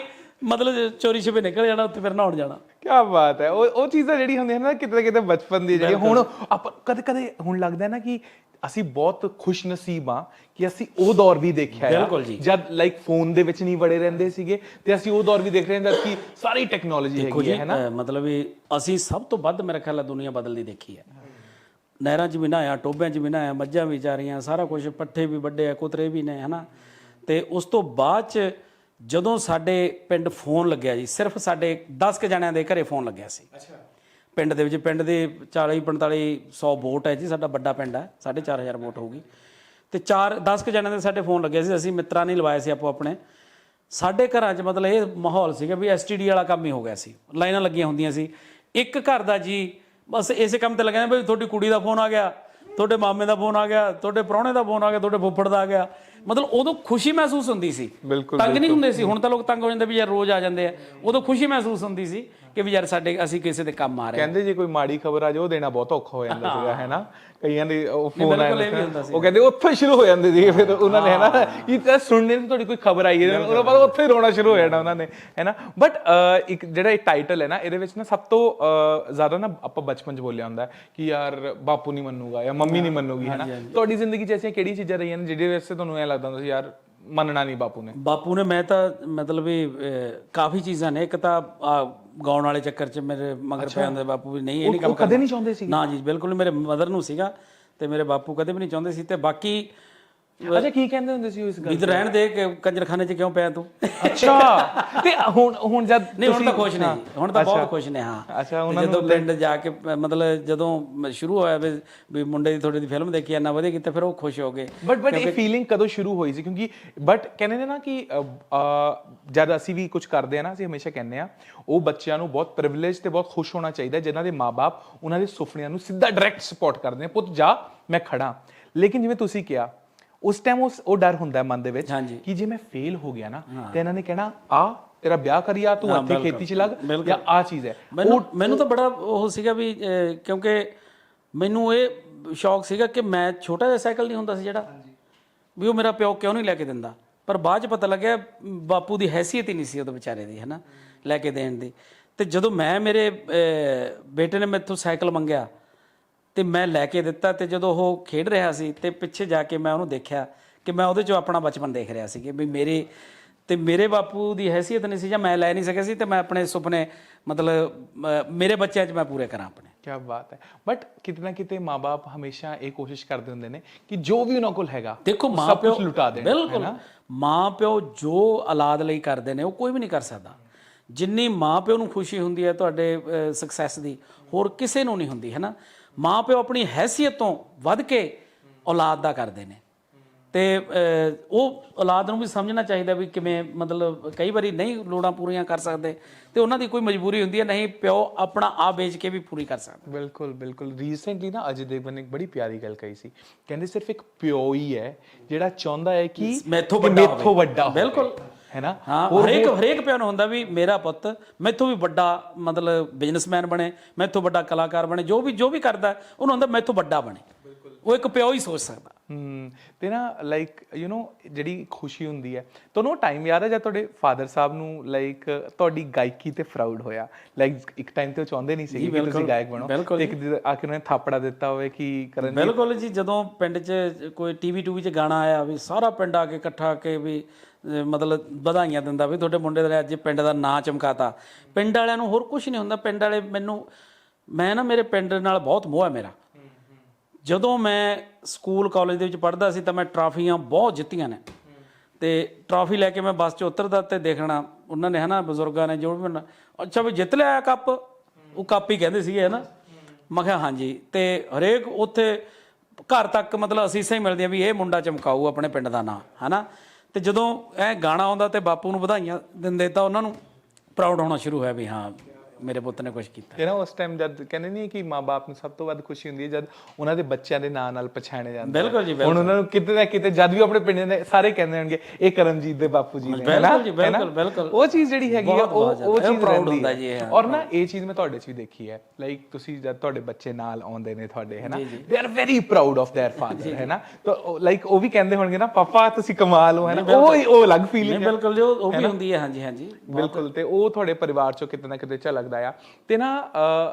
ਮਤਲਬ ਚੋਰੀ ਛਿਪੇ ਨਿਕਲ ਜਾਣਾ ਉੱਥੇ ਫਿਰ ਨਹਾਉਣ ਜਾਣਾ। ਕੀ ਬਾਤ ਹੈ। ਉਹ ਉਹ ਚੀਜ਼ਾਂ ਜਿਹੜੀਆਂ ਹੁੰਦੀਆਂ ਨੇ ਨਾ ਕਿਤੇ ਨਾ ਕਿਤੇ ਬਚਪਨ ਦੀ ਜਿਹੜੀ ਹੁਣ ਆਪਾਂ ਕਦੇ ਕਦੇ ਹੁਣ ਲੱਗਦਾ ਹੈ ਨਾ ਕਿ ਅਸੀਂ ਬਹੁਤ ਖੁਸ਼ ਨਸੀਬ ਆ ਕਿ ਅਸੀਂ ਉਹ ਦੌਰ ਵੀ ਦੇਖਿਆ ਬਿਲਕੁਲ ਜੀ। ਜਦ ਲਾਈਕ ਫੋਨ ਦੇ ਵਿੱਚ ਨਹੀਂ ਵੜੇ ਰਹਿੰਦੇ ਸੀਗੇ ਤੇ ਅਸੀਂ ਉਹ ਦੌਰ ਵੀ ਦੇਖ ਰਹੇ ਹਾਂ ਜਦ ਕਿ ਸਾਰੀ ਟੈਕਨੋਲੋਜੀ ਦੇਖੋ ਹੈਗੀ ਜੀ ਹੈ ਹੈ ਨਾ? ਅਹ ਮਤਲਬ ਵੀ ਅਸੀਂ ਸਭ ਤੋਂ ਵੱਧ ਮੇਰਾ ਖਿਆਲ ਹੈ ਦੁਨੀਆ ਬਦਲਦੀ ਦੇਖੀ ਹੈ। ਨਹਿਰਾਂ 'ਚ ਵੀ ਨਹਾਇਆ ਟੋਬਿਆਂ 'ਚ ਵੀ ਨਹਾਇਆ ਮੱਝਾਂ ਵੀ ਚਾਰੀਆਂ ਸਾਰਾ ਕੁਝ ਪੱਠੇ ਵੀ ਵੱਡੇ ਆ ਕੁਤਰੇ ਵੀ ਨੇ ਹਨਾ ਤੇ ਉਸ ਤੋਂ ਬਾਅਦ 'ਚ ਜਦੋਂ ਸਾਡੇ ਪਿੰਡ ਫੋਨ ਲੱਗਿਆ ਜੀ ਸਿਰਫ ਸਾਡੇ 10 ਕ ਜਣਿਆਂ ਦੇ ਘਰੇ ਫੋਨ ਲੱਗਿਆ ਸੀ। ਅੱਛਾ। ਪਿੰਡ ਦੇ ਵਿੱਚ, ਪਿੰਡ ਦੇ 40 45 100 ਵੋਟ ਹੈ ਜੀ, ਸਾਡਾ ਵੱਡਾ ਪਿੰਡ ਹੈ 4500 ਵੋਟ ਹੋਊਗੀ। ਤੇ 4 10 ਕ ਜਣਿਆਂ ਦੇ ਸਾਡੇ ਫੋਨ ਲੱਗਿਆ ਸੀ, ਅਸੀਂ ਮਿੱਤਰਾਂ ਨੇ ਲਵਾਏ ਸੀ ਆਪੋ ਆਪਣੇ। ਸਾਡੇ ਘਰਾਂ 'ਚ ਮਤਲਬ ਇਹ ਮਾਹੌਲ ਸੀਗਾ ਵੀ ਐਸਟੀਡੀ ਵਾਲਾ ਕੰਮ ਹੀ ਹੋ ਗਿਆ ਸੀ, ਲਾਈਨਾਂ ਲੱਗੀਆਂ ਹੁੰਦੀਆਂ ਸੀ। ਇੱਕ ਘਰ ਦਾ ਜੀ, ਬਸ ਇਸੇ ਕੰਮ ਤੇ ਲੱਗਿਆ ਵੀ ਤੁਹਾਡੀ ਕੁੜੀ ਦਾ ਫੋਨ ਆ ਗਿਆ, ਤੁਹਾਡੇ ਮਾਮੇ ਦਾ ਫੋਨ ਆ ਗਿਆ, ਤੁਹਾਡੇ ਪ੍ਰਾਹੁਣੇ ਦਾ ਫੋਨ ਆ ਗਿਆ, ਤੁਹਾਡੇ ਫੁੱਫੜ ਦਾ ਆ ਗਿਆ। ਮਤਲਬ ਉਦੋਂ ਖੁਸ਼ੀ ਮਹਿਸੂਸ ਹੁੰਦੀ ਸੀ। ਬਿਲਕੁਲ ਤੰਗ ਨਹੀਂ ਹੁੰਦੇ ਸੀ। ਹੁਣ ਤਾਂ ਲੋਕ ਤੰਗ ਹੋ ਜਾਂਦੇ ਵੀ ਯਾਰ ਰੋਜ਼ ਆ ਜਾਂਦੇ ਆ। ਉਦੋਂ ਖੁਸ਼ੀ ਮਹਿਸੂਸ ਹੁੰਦੀ ਸੀ ਕਿ ਵੀ ਯਾਰ ਸਾਡੇ ਅਸੀਂ ਕਿਸੇ ਦੇ ਕੰਮ ਆ ਰਹੇ ਹਾਂ। ਕਹਿੰਦੇ ਜੇ ਕੋਈ ਮਾੜੀ ਖਬਰ ਆ ਜਾਏ ਉਹ ਦੇਣਾ ਬਹੁਤ ਔਖਾ ਹੋ ਜਾਂਦਾ ਸੀਗਾ ਹੈ। ਨਾ ਕਈਆਂ ਦੇ ਉਹ ਫੋਨ ਇਹ ਆਇਆ। ਉਹ ਕਹਿੰਦੇ ਉੱਥੋਂ ਸ਼ੁਰੂ ਹੋ ਜਾਂਦੇ ਸੀ ਫਿਰ ਉਹਨਾਂ ਨੇ ਹੈ। ਨਾ ਕਿ ਤੇ ਸੁਣਨੇ ਨੂੰ ਤੁਹਾਡੀ ਕੋਈ ਖਬਰ ਆਈ ਹੈ ਉਹਨਾਂ ਬਾਅਦ ਉੱਥੇ ਰੋਣਾ ਸ਼ੁਰੂ ਹੋ ਜਾਣਾ ਉਹਨਾਂ ਨੇ ਹੈ ਨਾ ਬਟ ਇੱਕ ਜਿਹੜਾ ਇਹ ਟਾਈਟਲ ਹੈ ਨਾ ਇਹਦੇ ਵਿੱਚ ਨਾ ਸਭ ਤੋਂ ਜ਼ਿਆਦਾ ਨਾ ਆਪਾਂ ਬਚਪਨ ਚ ਬੋਲਿਆ ਹੁੰਦਾ ਕਿ ਯਾਰ ਬਾਪੂ ਨਹੀਂ ਮੰਨੂਗਾ ਜਾਂ ਮੰਮੀ ਨਹੀਂ ਮੰਨੂਗੀ ਹੈ ਨਾ ਤੁਹਾਡੀ ਜ਼ਿੰਦਗੀ ਚ ਐਸੀਆਂ ਕਿਹੜੀ ਚੀਜ਼ਾਂ ਰਹੀਆਂ ਨੇ ਜਿਹਦੇ ਵਾਸਤੇ ਤੁਹਾਨੂੰ ਐ ਲੱਗਦਾ ਹੁੰਦਾ ਸੀ ਯਾਰ ਮੰਨਣਾ ਨਹੀਂ ਬਾਪੂ ਨੇ। ਬਾਪੂ ਨੇ ਮੈਂ ਤਾਂ ਮਤਲਬ ਵੀ ਅਹ, ਕਾਫੀ ਚੀਜ਼ਾਂ ਨੇ। ਇੱਕ ਤਾਂ ਆਹ, ਗਾਉਣ ਵਾਲੇ ਚੱਕਰ 'ਚ ਮੇਰੇ ਮਗਰ ਪੈ ਜਾਂਦੇ ਬਾਪੂ ਵੀ ਨਹੀਂ ਇਹ ਨਹੀਂ ਕੰਮ ਕਦੇ ਨਹੀਂ ਚਾਹੁੰਦੇ ਸੀ ਨਾ ਜੀ ਬਿਲਕੁਲ ਮੇਰੇ ਮਦਰ ਨੂੰ ਸੀਗਾ ਤੇ ਮੇਰੇ ਬਾਪੂ ਕਦੇ ਵੀ ਨਹੀਂ ਚਾਹੁੰਦੇ ਸੀ। ਤੇ ਬਾਕੀ ਅੱਛਾ ਕੀ ਕਹਿੰਦੇ ਹੁੰਦੇ ਸੀ ਉਸ ਗੱਲ ਵੀ ਤੂੰ ਰਹਿਣ ਦੇ ਕਿ ਕੰਜਰਖਾਨੇ 'ਚ ਕਿਉਂ ਪਿਆ ਤੂੰ? ਅੱਛਾ ਤੇ ਹੁਣ ਹੁਣ ਜਦ ਨਹੀਂ ਹੁਣ ਤਾਂ ਖੁਸ਼ ਨੇ ਜੀ, ਹੁਣ ਤਾਂ ਬਹੁਤ ਖੁਸ਼ ਨੇ ਹਾਂ। ਅੱਛਾ, ਉਹਨਾਂ ਜਦੋਂ ਪਿੰਡ ਜਾ ਕੇ ਅ, ਮਤਲਬ ਜਦੋਂ ਸ਼ੁਰੂ ਹੋਇਆ ਵੀ ਵੀ ਮੁੰਡੇ ਦੀ ਥੋੜੀ ਦੀ ਫਿਲਮ ਦੇਖੀ ਇੰਨਾ ਵਧੀਆ ਕੀਤਾ ਫਿਰ ਉਹ ਖੁਸ਼ ਹੋ ਗਏ। ਬਟ ਬਟ ਇਹ ਫੀਲਿੰਗ ਕਦੋਂ ਸ਼ੁਰੂ ਹੋਈ ਸੀ? ਕਿਉਂਕਿ ਬਟ ਕਹਿੰਦੇ ਨੇ ਨਾ ਕਿ ਅ, ਅ, ਜਦ ਅਸੀਂ ਵੀ ਕੁਝ ਕਰਦੇ ਆ ਨਾ ਅਸੀਂ ਹਮੇਸ਼ਾ ਕਹਿੰਦੇ ਆ ਉਹ ਬੱਚਿਆਂ ਨੂੰ ਬਹੁਤ ਪ੍ਰਿਵਿਲੇਜ ਤੇ ਬਹੁਤ ਖੁਸ਼ ਹੋਣਾ ਚਾਹੀਦਾ ਜਿਨ੍ਹਾਂ ਦੇ ਮਾਪੇ ਉਹਨਾਂ ਦੇ ਸੁਪਨਿਆਂ ਨੂੰ ਸਿੱਧਾ ਡਾਇਰੈਕਟ ਸਪੋਰਟ ਕਰਦੇ ਆ ਪੁੱਤ ਜਾ ਮੈਂ ਖੜਾ। ਲੇਕਿਨ ਜਿਵੇਂ ਤੁਸੀਂ ਕਿਹਾ ਉਸ ਟਾਈਮ ਉਸ ਉਹ ਡਰ ਹੁੰਦਾ ਹੈ ਮਨ ਦੇ ਵਿੱਚ ਹਾਂਜੀ। ਕਿ ਜੇ ਮੈਂ ਫੇਲ ਹੋ ਗਿਆ ਨਾ ਤੇ ਇਹਨਾਂ ਨੇ ਕਹਿਣਾ ਆ ਤੇਰਾ ਵਿਆਹ ਕਰੀਆ ਤੂੰ ਹਾਂ, ਇੱਥੇ ਖੇਤੀ 'ਚ ਲੱਗ। ਜਾਂ ਆ ਚੀਜ਼ ਹੈ। ਮੈਨੂੰ ਮੈਨੂੰ ਤਾਂ ਬੜਾ ਉਹ ਸੀਗਾ ਵੀ ਕਿਉਂਕਿ ਮੈਨੂੰ ਇਹ ਸ਼ੌਕ ਸੀਗਾ ਕਿ ਮੈਂ ਛੋਟਾ ਜਿਹਾ ਸਾਈਕਲ ਨਹੀਂ ਹੁੰਦਾ ਸੀ ਜਿਹੜਾ। ਵੀ ਉਹ ਮੇਰਾ ਪਿਓ ਕਿਉਂ ਨਹੀਂ ਲੈ ਕੇ ਦਿੰਦਾ? ਪਰ ਬਾਅਦ ਚ ਪਤਾ ਲੱਗਿਆ ਬਾਪੂ ਦੀ ਹੈਸੀਅਤ ਹੀ ਨਹੀਂ ਸੀ ਉਹਦੇ ਵਿਚਾਰੇ ਦੀ ਹੈਨਾ ਲੈ ਕੇ ਦੇਣ ਦੀ। ਤੇ ਜਦੋਂ ਮੈਂ ਮੇਰੇ ਅ, ਬੇਟੇ ਨੇ ਮੈਥੋਂ ਸਾਈਕਲ ਮੰਗਿਆ ਤੇ ਮੈਂ ਲੈ ਕੇ ਦਿੱਤਾ ਤੇ ਜਦੋਂ ਉਹ ਖੇਡ ਰਿਹਾ ਸੀ ਤੇ ਪਿੱਛੇ ਜਾ ਕੇ ਮੈਂ ਉਹਨੂੰ ਦੇਖਿਆ ਕਿ ਮੈਂ ਉਹਦੇ ਚੋਂ ਆਪਣਾ ਬਚਪਨ ਦੇਖ ਰਿਹਾ ਸੀ ਕਿ ਵੀ ਮੇਰੇ ਤੇ ਮੇਰੇ ਬਾਪੂ ਦੀ ਹੈਸੀਅਤ ਨਹੀਂ ਸੀ ਜਾਂ ਮੈਂ ਲੈ ਨਹੀਂ ਸਕਿਆ ਸੀ ਤੇ ਮੈਂ ਆਪਣੇ ਸੁਪਨੇ ਮਤਲਬ ਮੇਰੇ ਬੱਚਿਆਂ 'ਚ ਮੈਂ ਪੂਰੇ ਕਰਾਂ ਆਪਣੇ। ਕੀ ਬਾਤ ਹੈ। ਬਟ ਕਿਤੇ ਨਾ ਕਿਤੇ ਮਾਪੇ ਹਮੇਸ਼ਾ ਇਹ ਕੋਸ਼ਿਸ਼ ਕਰਦੇ ਹੁੰਦੇ ਨੇ ਕਿ ਜੋ ਵੀ ਉਹਨਾਂ ਕੋਲ ਹੈਗਾ ਦੇਖੋ ਉਹ ਮਾਂ ਸਭ ਪਿਓ ਕੁਝ ਲੁਟਾ ਦੇਣ ਬਿਲਕੁਲ। ਮਾਂ ਪਿਓ ਜੋ ਔਲਾਦ ਲਈ ਕਰਦੇ ਨੇ ਉਹ ਕੋਈ ਵੀ ਨਹੀਂ ਕਰ ਸਕਦਾ। ਜਿੰਨੀ ਮਾਂ ਪਿਓ ਨੂੰ ਖੁਸ਼ੀ ਹੁੰਦੀ ਹੈ ਤੁਹਾਡੇ ਸਕਸੈਸ ਦੀ ਹੋਰ ਕਿਸੇ ਨੂੰ ਨਹੀਂ ਹੁੰਦੀ ਹੈ ਨਾ? ਮਾਂ ਪਿਓ ਆਪਣੀ ਹੈਸੀਅਤ ਤੋਂ ਵੱਧ ਕੇ ਔਲਾਦ ਦਾ ਕਰਦੇ ਨੇ ਤੇ ਉਹ ਔਲਾਦ ਨੂੰ ਵੀ ਸਮਝਣਾ ਚਾਹੀਦਾ ਵੀ ਕਿਵੇਂ ਮਤਲਬ ਕਈ ਵਾਰੀ ਨਹੀਂ ਲੋੜਾਂ ਪੂਰੀਆਂ ਕਰ ਸਕਦੇ ਤੇ ਉਹਨਾਂ ਦੀ ਕੋਈ ਮਜਬੂਰੀ ਹੁੰਦੀ ਹੈ ਨਹੀਂ ਪਿਓ ਆਪਣਾ ਆ ਵੇਚ ਕੇ ਵੀ ਪੂਰੀ ਕਰ ਸਕਦਾ ਬਿਲਕੁਲ ਬਿਲਕੁਲ ਰੀਸੈਂਟਲੀ ਨਾ ਅਜੇ ਦੇਵਗਨ ਨੇ ਇੱਕ ਬੜੀ ਪਿਆਰੀ ਗੱਲ ਕਹੀ ਸੀ ਕਹਿੰਦੇ ਸਿਰਫ ਇੱਕ ਪਿਓ ਹੀ ਹੈ ਜਿਹੜਾ ਚਾਹੁੰਦਾ ਹੈ ਕਿ ਮੈਥੋਂ ਵੱਡਾ ਹੋਵੇ। ਮੈਥੋਂ ਵੱਡਾ ਹੋਵੇ। ਬਿਲਕੁਲ। ਹੈ ਨਾ ਹਾਂ ਹਰੇਕ ਹਰੇਕ ਪਿਓ ਨੂੰ ਹੁੰਦਾ ਵੀ ਮੇਰਾ ਪੁੱਤ ਮੈਥੋਂ ਵੀ ਵੱਡਾ ਮਤਲਬ ਬਿਜ਼ਨਸਮੈਨ ਬਣੇ ਮੈਥੋਂ ਵੱਡਾ ਕਲਾਕਾਰ ਬਣੇ ਜੋ ਵੀ ਜੋ ਵੀ ਕਰਦਾ ਉਹਨੂੰ ਹੁੰਦਾ ਮੈਥੋਂ ਵੱਡਾ ਬਣੇ। ਉਹ ਇੱਕ ਪਿਓ ਹੀ ਸੋਚ ਸਕਦਾ। ਹਮ ਤੇ ਨਾ ਲਾਈਕ ਯੂ نو ਜਿਹੜੀ ਖੁਸ਼ੀ ਹੁੰਦੀ ਹੈ ਤੁਹਾਨੂੰ ਟਾਈਮ ਯਾਦ ਹੈ ਜਦ ਤੁਹਾਡੇ ਫਾਦਰ ਸਾਹਿਬ ਨੂੰ ਲਾਈਕ ਤੁਹਾਡੀ ਗਾਇਕੀ ਤੇ ਪ੍ਰਾਊਡ ਹੋਇਆ? ਲਾਈਕ ਇੱਕ ਟਾਈਮ ਤੇ ਉਹ ਚਾਹੁੰਦੇ ਨਹੀਂ ਸੀ ਕਿ ਤੁਸੀਂ ਗਾਇਕ ਬਣੋ। ਇੱਕ ਦਿਨ ਆ ਕੇ ਉਹਨਾਂ ਥਾਪੜਾ ਦਿੱਤਾ ਹੋਵੇ ਕਿ ਕਰਨ ਬਿਲਕੁਲ ਜੀ ਜਦੋਂ ਪਿੰਡ 'ਚ ਕੋਈ ਟੀਵੀ ਟੂਵੀ 'ਚ ਗਾਣਾ ਆਇਆ ਵੀ ਸਾਰਾ ਪਿੰਡ ਆ ਕੇ ਇਕੱਠਾ ਕੇ ਵੀ ਮਤਲਬ ਵਧਾਈਆਂ ਦਿੰਦਾ ਵੀ ਤੁਹਾਡੇ ਮੁੰਡੇ ਦਾ ਅੱਜ ਪਿੰਡ ਦਾ ਨਾਂ ਚਮਕਾਤਾ। ਪਿੰਡ ਵਾਲਿਆਂ ਨੂੰ ਹੋਰ ਕੁਝ ਨਹੀਂ ਹੁੰਦਾ ਪਿੰਡ ਵਾਲੇ ਮੈਨੂੰ ਮੈਂ ਨਾ ਮੇਰੇ ਪਿੰਡ ਨਾਲ ਬਹੁਤ ਮੋਹ ਹੈ ਮੇਰਾ। ਜਦੋਂ ਮੈਂ ਸਕੂਲ ਕਾਲਜ ਦੇ ਵਿੱਚ ਪੜ੍ਹਦਾ ਸੀ ਤਾਂ ਮੈਂ ਟਰਾਫੀਆਂ ਬਹੁਤ ਜਿੱਤੀਆਂ ਨੇ। ਤੇ ਟਰਾਫੀ ਲੈ ਕੇ ਮੈਂ ਬੱਸ 'ਚ ਉਤਰਦਾ ਤੇ ਦੇਖਣਾ ਉਹਨਾਂ ਨੇ ਹਨਾ ਬਜ਼ੁਰਗਾਂ ਨੇ ਜੋ ਵੀ ਮੈਨੂੰ, ਅੱਛਾ ਵੀ ਜਿੱਤ ਲਿਆ ਕੱਪ। ਉਹ ਕੱਪ ਹੀ ਕਹਿੰਦੇ ਸੀਗੇ ਹਨਾ। ਮੈਂ ਕਿਹਾ ਹਾਂਜੀ ਤੇ ਹਰੇਕ ਉੱਥੇ ਘਰ ਤੱਕ ਮਤਲਬ ਅਸੀਸਾਂ ਹੀ ਮਿਲਦੀਆਂ ਵੀ ਇਹ ਮੁੰਡਾ ਚਮਕਾਊ ਆਪਣੇ ਪਿੰਡ ਦਾ ਨਾਂ ਹਨਾ। ਤੇ ਜਦੋਂ ਇਹ ਗਾਣਾ ਆਉਂਦਾ ਤੇ ਬਾਪੂ ਨੂੰ ਵਧਾਈਆਂ ਦਿੰਦੇ ਤਾਂ ਉਹਨਾਂ ਨੂੰ ਪ੍ਰਾਊਡ ਹੋਣਾ ਸ਼ੁਰੂ ਹੋਇਆ ਵੀ ਹਾਂ ਮੇਰੇ ਪੁੱਤ ਨੇ ਕੁਝ ਕੀਤਾ ਤੇ ਨਾ ਉਸ ਟਾਈਮ ਜਦ ਕਹਿੰਦੇ ਨਹੀਂ ਕਿ ਮਾਪੇ ਨੂੰ ਸਭ ਤੋਂ ਵੱਧ ਖੁਸ਼ੀ ਹੁੰਦੀ ਹੈ ਜਦ ਉਹਨਾਂ ਦੇ ਬੱਚਿਆਂ ਦੇ ਨਾਂ ਨਾਲ ਪਛਾਣੇ ਜਾਂਦੇ ਬਿਲਕੁਲ ਜੀ ਹੁਣ ਉਹਨਾਂ ਨੂੰ ਕਿਤੇ ਨਾ ਕਿਤੇ ਜਦ ਵੀ ਆਪਣੇ ਪਿੰਡ ਦੇ ਸਾਰੇ ਕਹਿੰਦੇ ਹੋਣਗੇ ਇਹ ਕਰਮਜੀਤ ਦੇ ਬਾਪੂ ਜੀ ਨੇ ਹੈ ਨਾ? ਬਿਲਕੁਲ ਜੀ, ਹੈ ਨਾ? ਬਿਲਕੁਲ, ਬਿਲਕੁਲ। ਉਹ ਚੀਜ਼ ਜਿਹੜੀ ਹੈਗੀ ਆ ਬਹੁਤ, ਉਹ ਬਹੁਤ ਉਹ ਜ਼ਿਆਦਾ। ਚੀਜ਼ proud ਰਹਿੰਦੀ ਹੁੰਦਾ ਹੈ। ਜੀ ਇਹ, ਹਾਂ। ਔਰ ਨਾ ਇਹ ਚੀਜ਼ ਮੈਂ ਤੁਹਾਡੇ 'ਚ ਵੀ ਦੇਖੀ ਹੈ ਲਾਈਕ ਤੁਸੀਂ ਜਦ ਤੁਹਾਡੇ ਬੱਚੇ ਨਾਲ ਆਉਂਦੇ ਨੇ ਤੁਹਾਡੇ ਹੈ ਨਾ they are very proud of their father ਹੈ ਨਾ ਤਾਂ ਲਾਈਕ ਉਹ ਵੀ ਕਹਿੰਦੇ ਹੋਣਗੇ ਨਾ ਪਾਪਾ ਤੁਸੀਂ ਕਮਾਲ ਹੋ ਹੈ ਨਾ ਉਹ ਉਹ ਅਲੱਗ ਨਹੀਂ ਫੀਲਿੰਗ ਹੈ ਬਿਲਕੁਲ ਜੀ ਉਹ ਉਹ ਵੀ ਹੁੰਦੀ ਹੈ ਹਾਂਜੀ ਹਾਂਜੀ ਬਿਲਕੁਲ ਤੇ ਉਹ ਤੁਹਾਡੇ ਪਰਿਵਾਰ ਚੋਂ ਕਿਤੇ ਨਾ ਕਿਤੇ ਝਲਕਦਾ ਆ। ਤੇ ਨਾ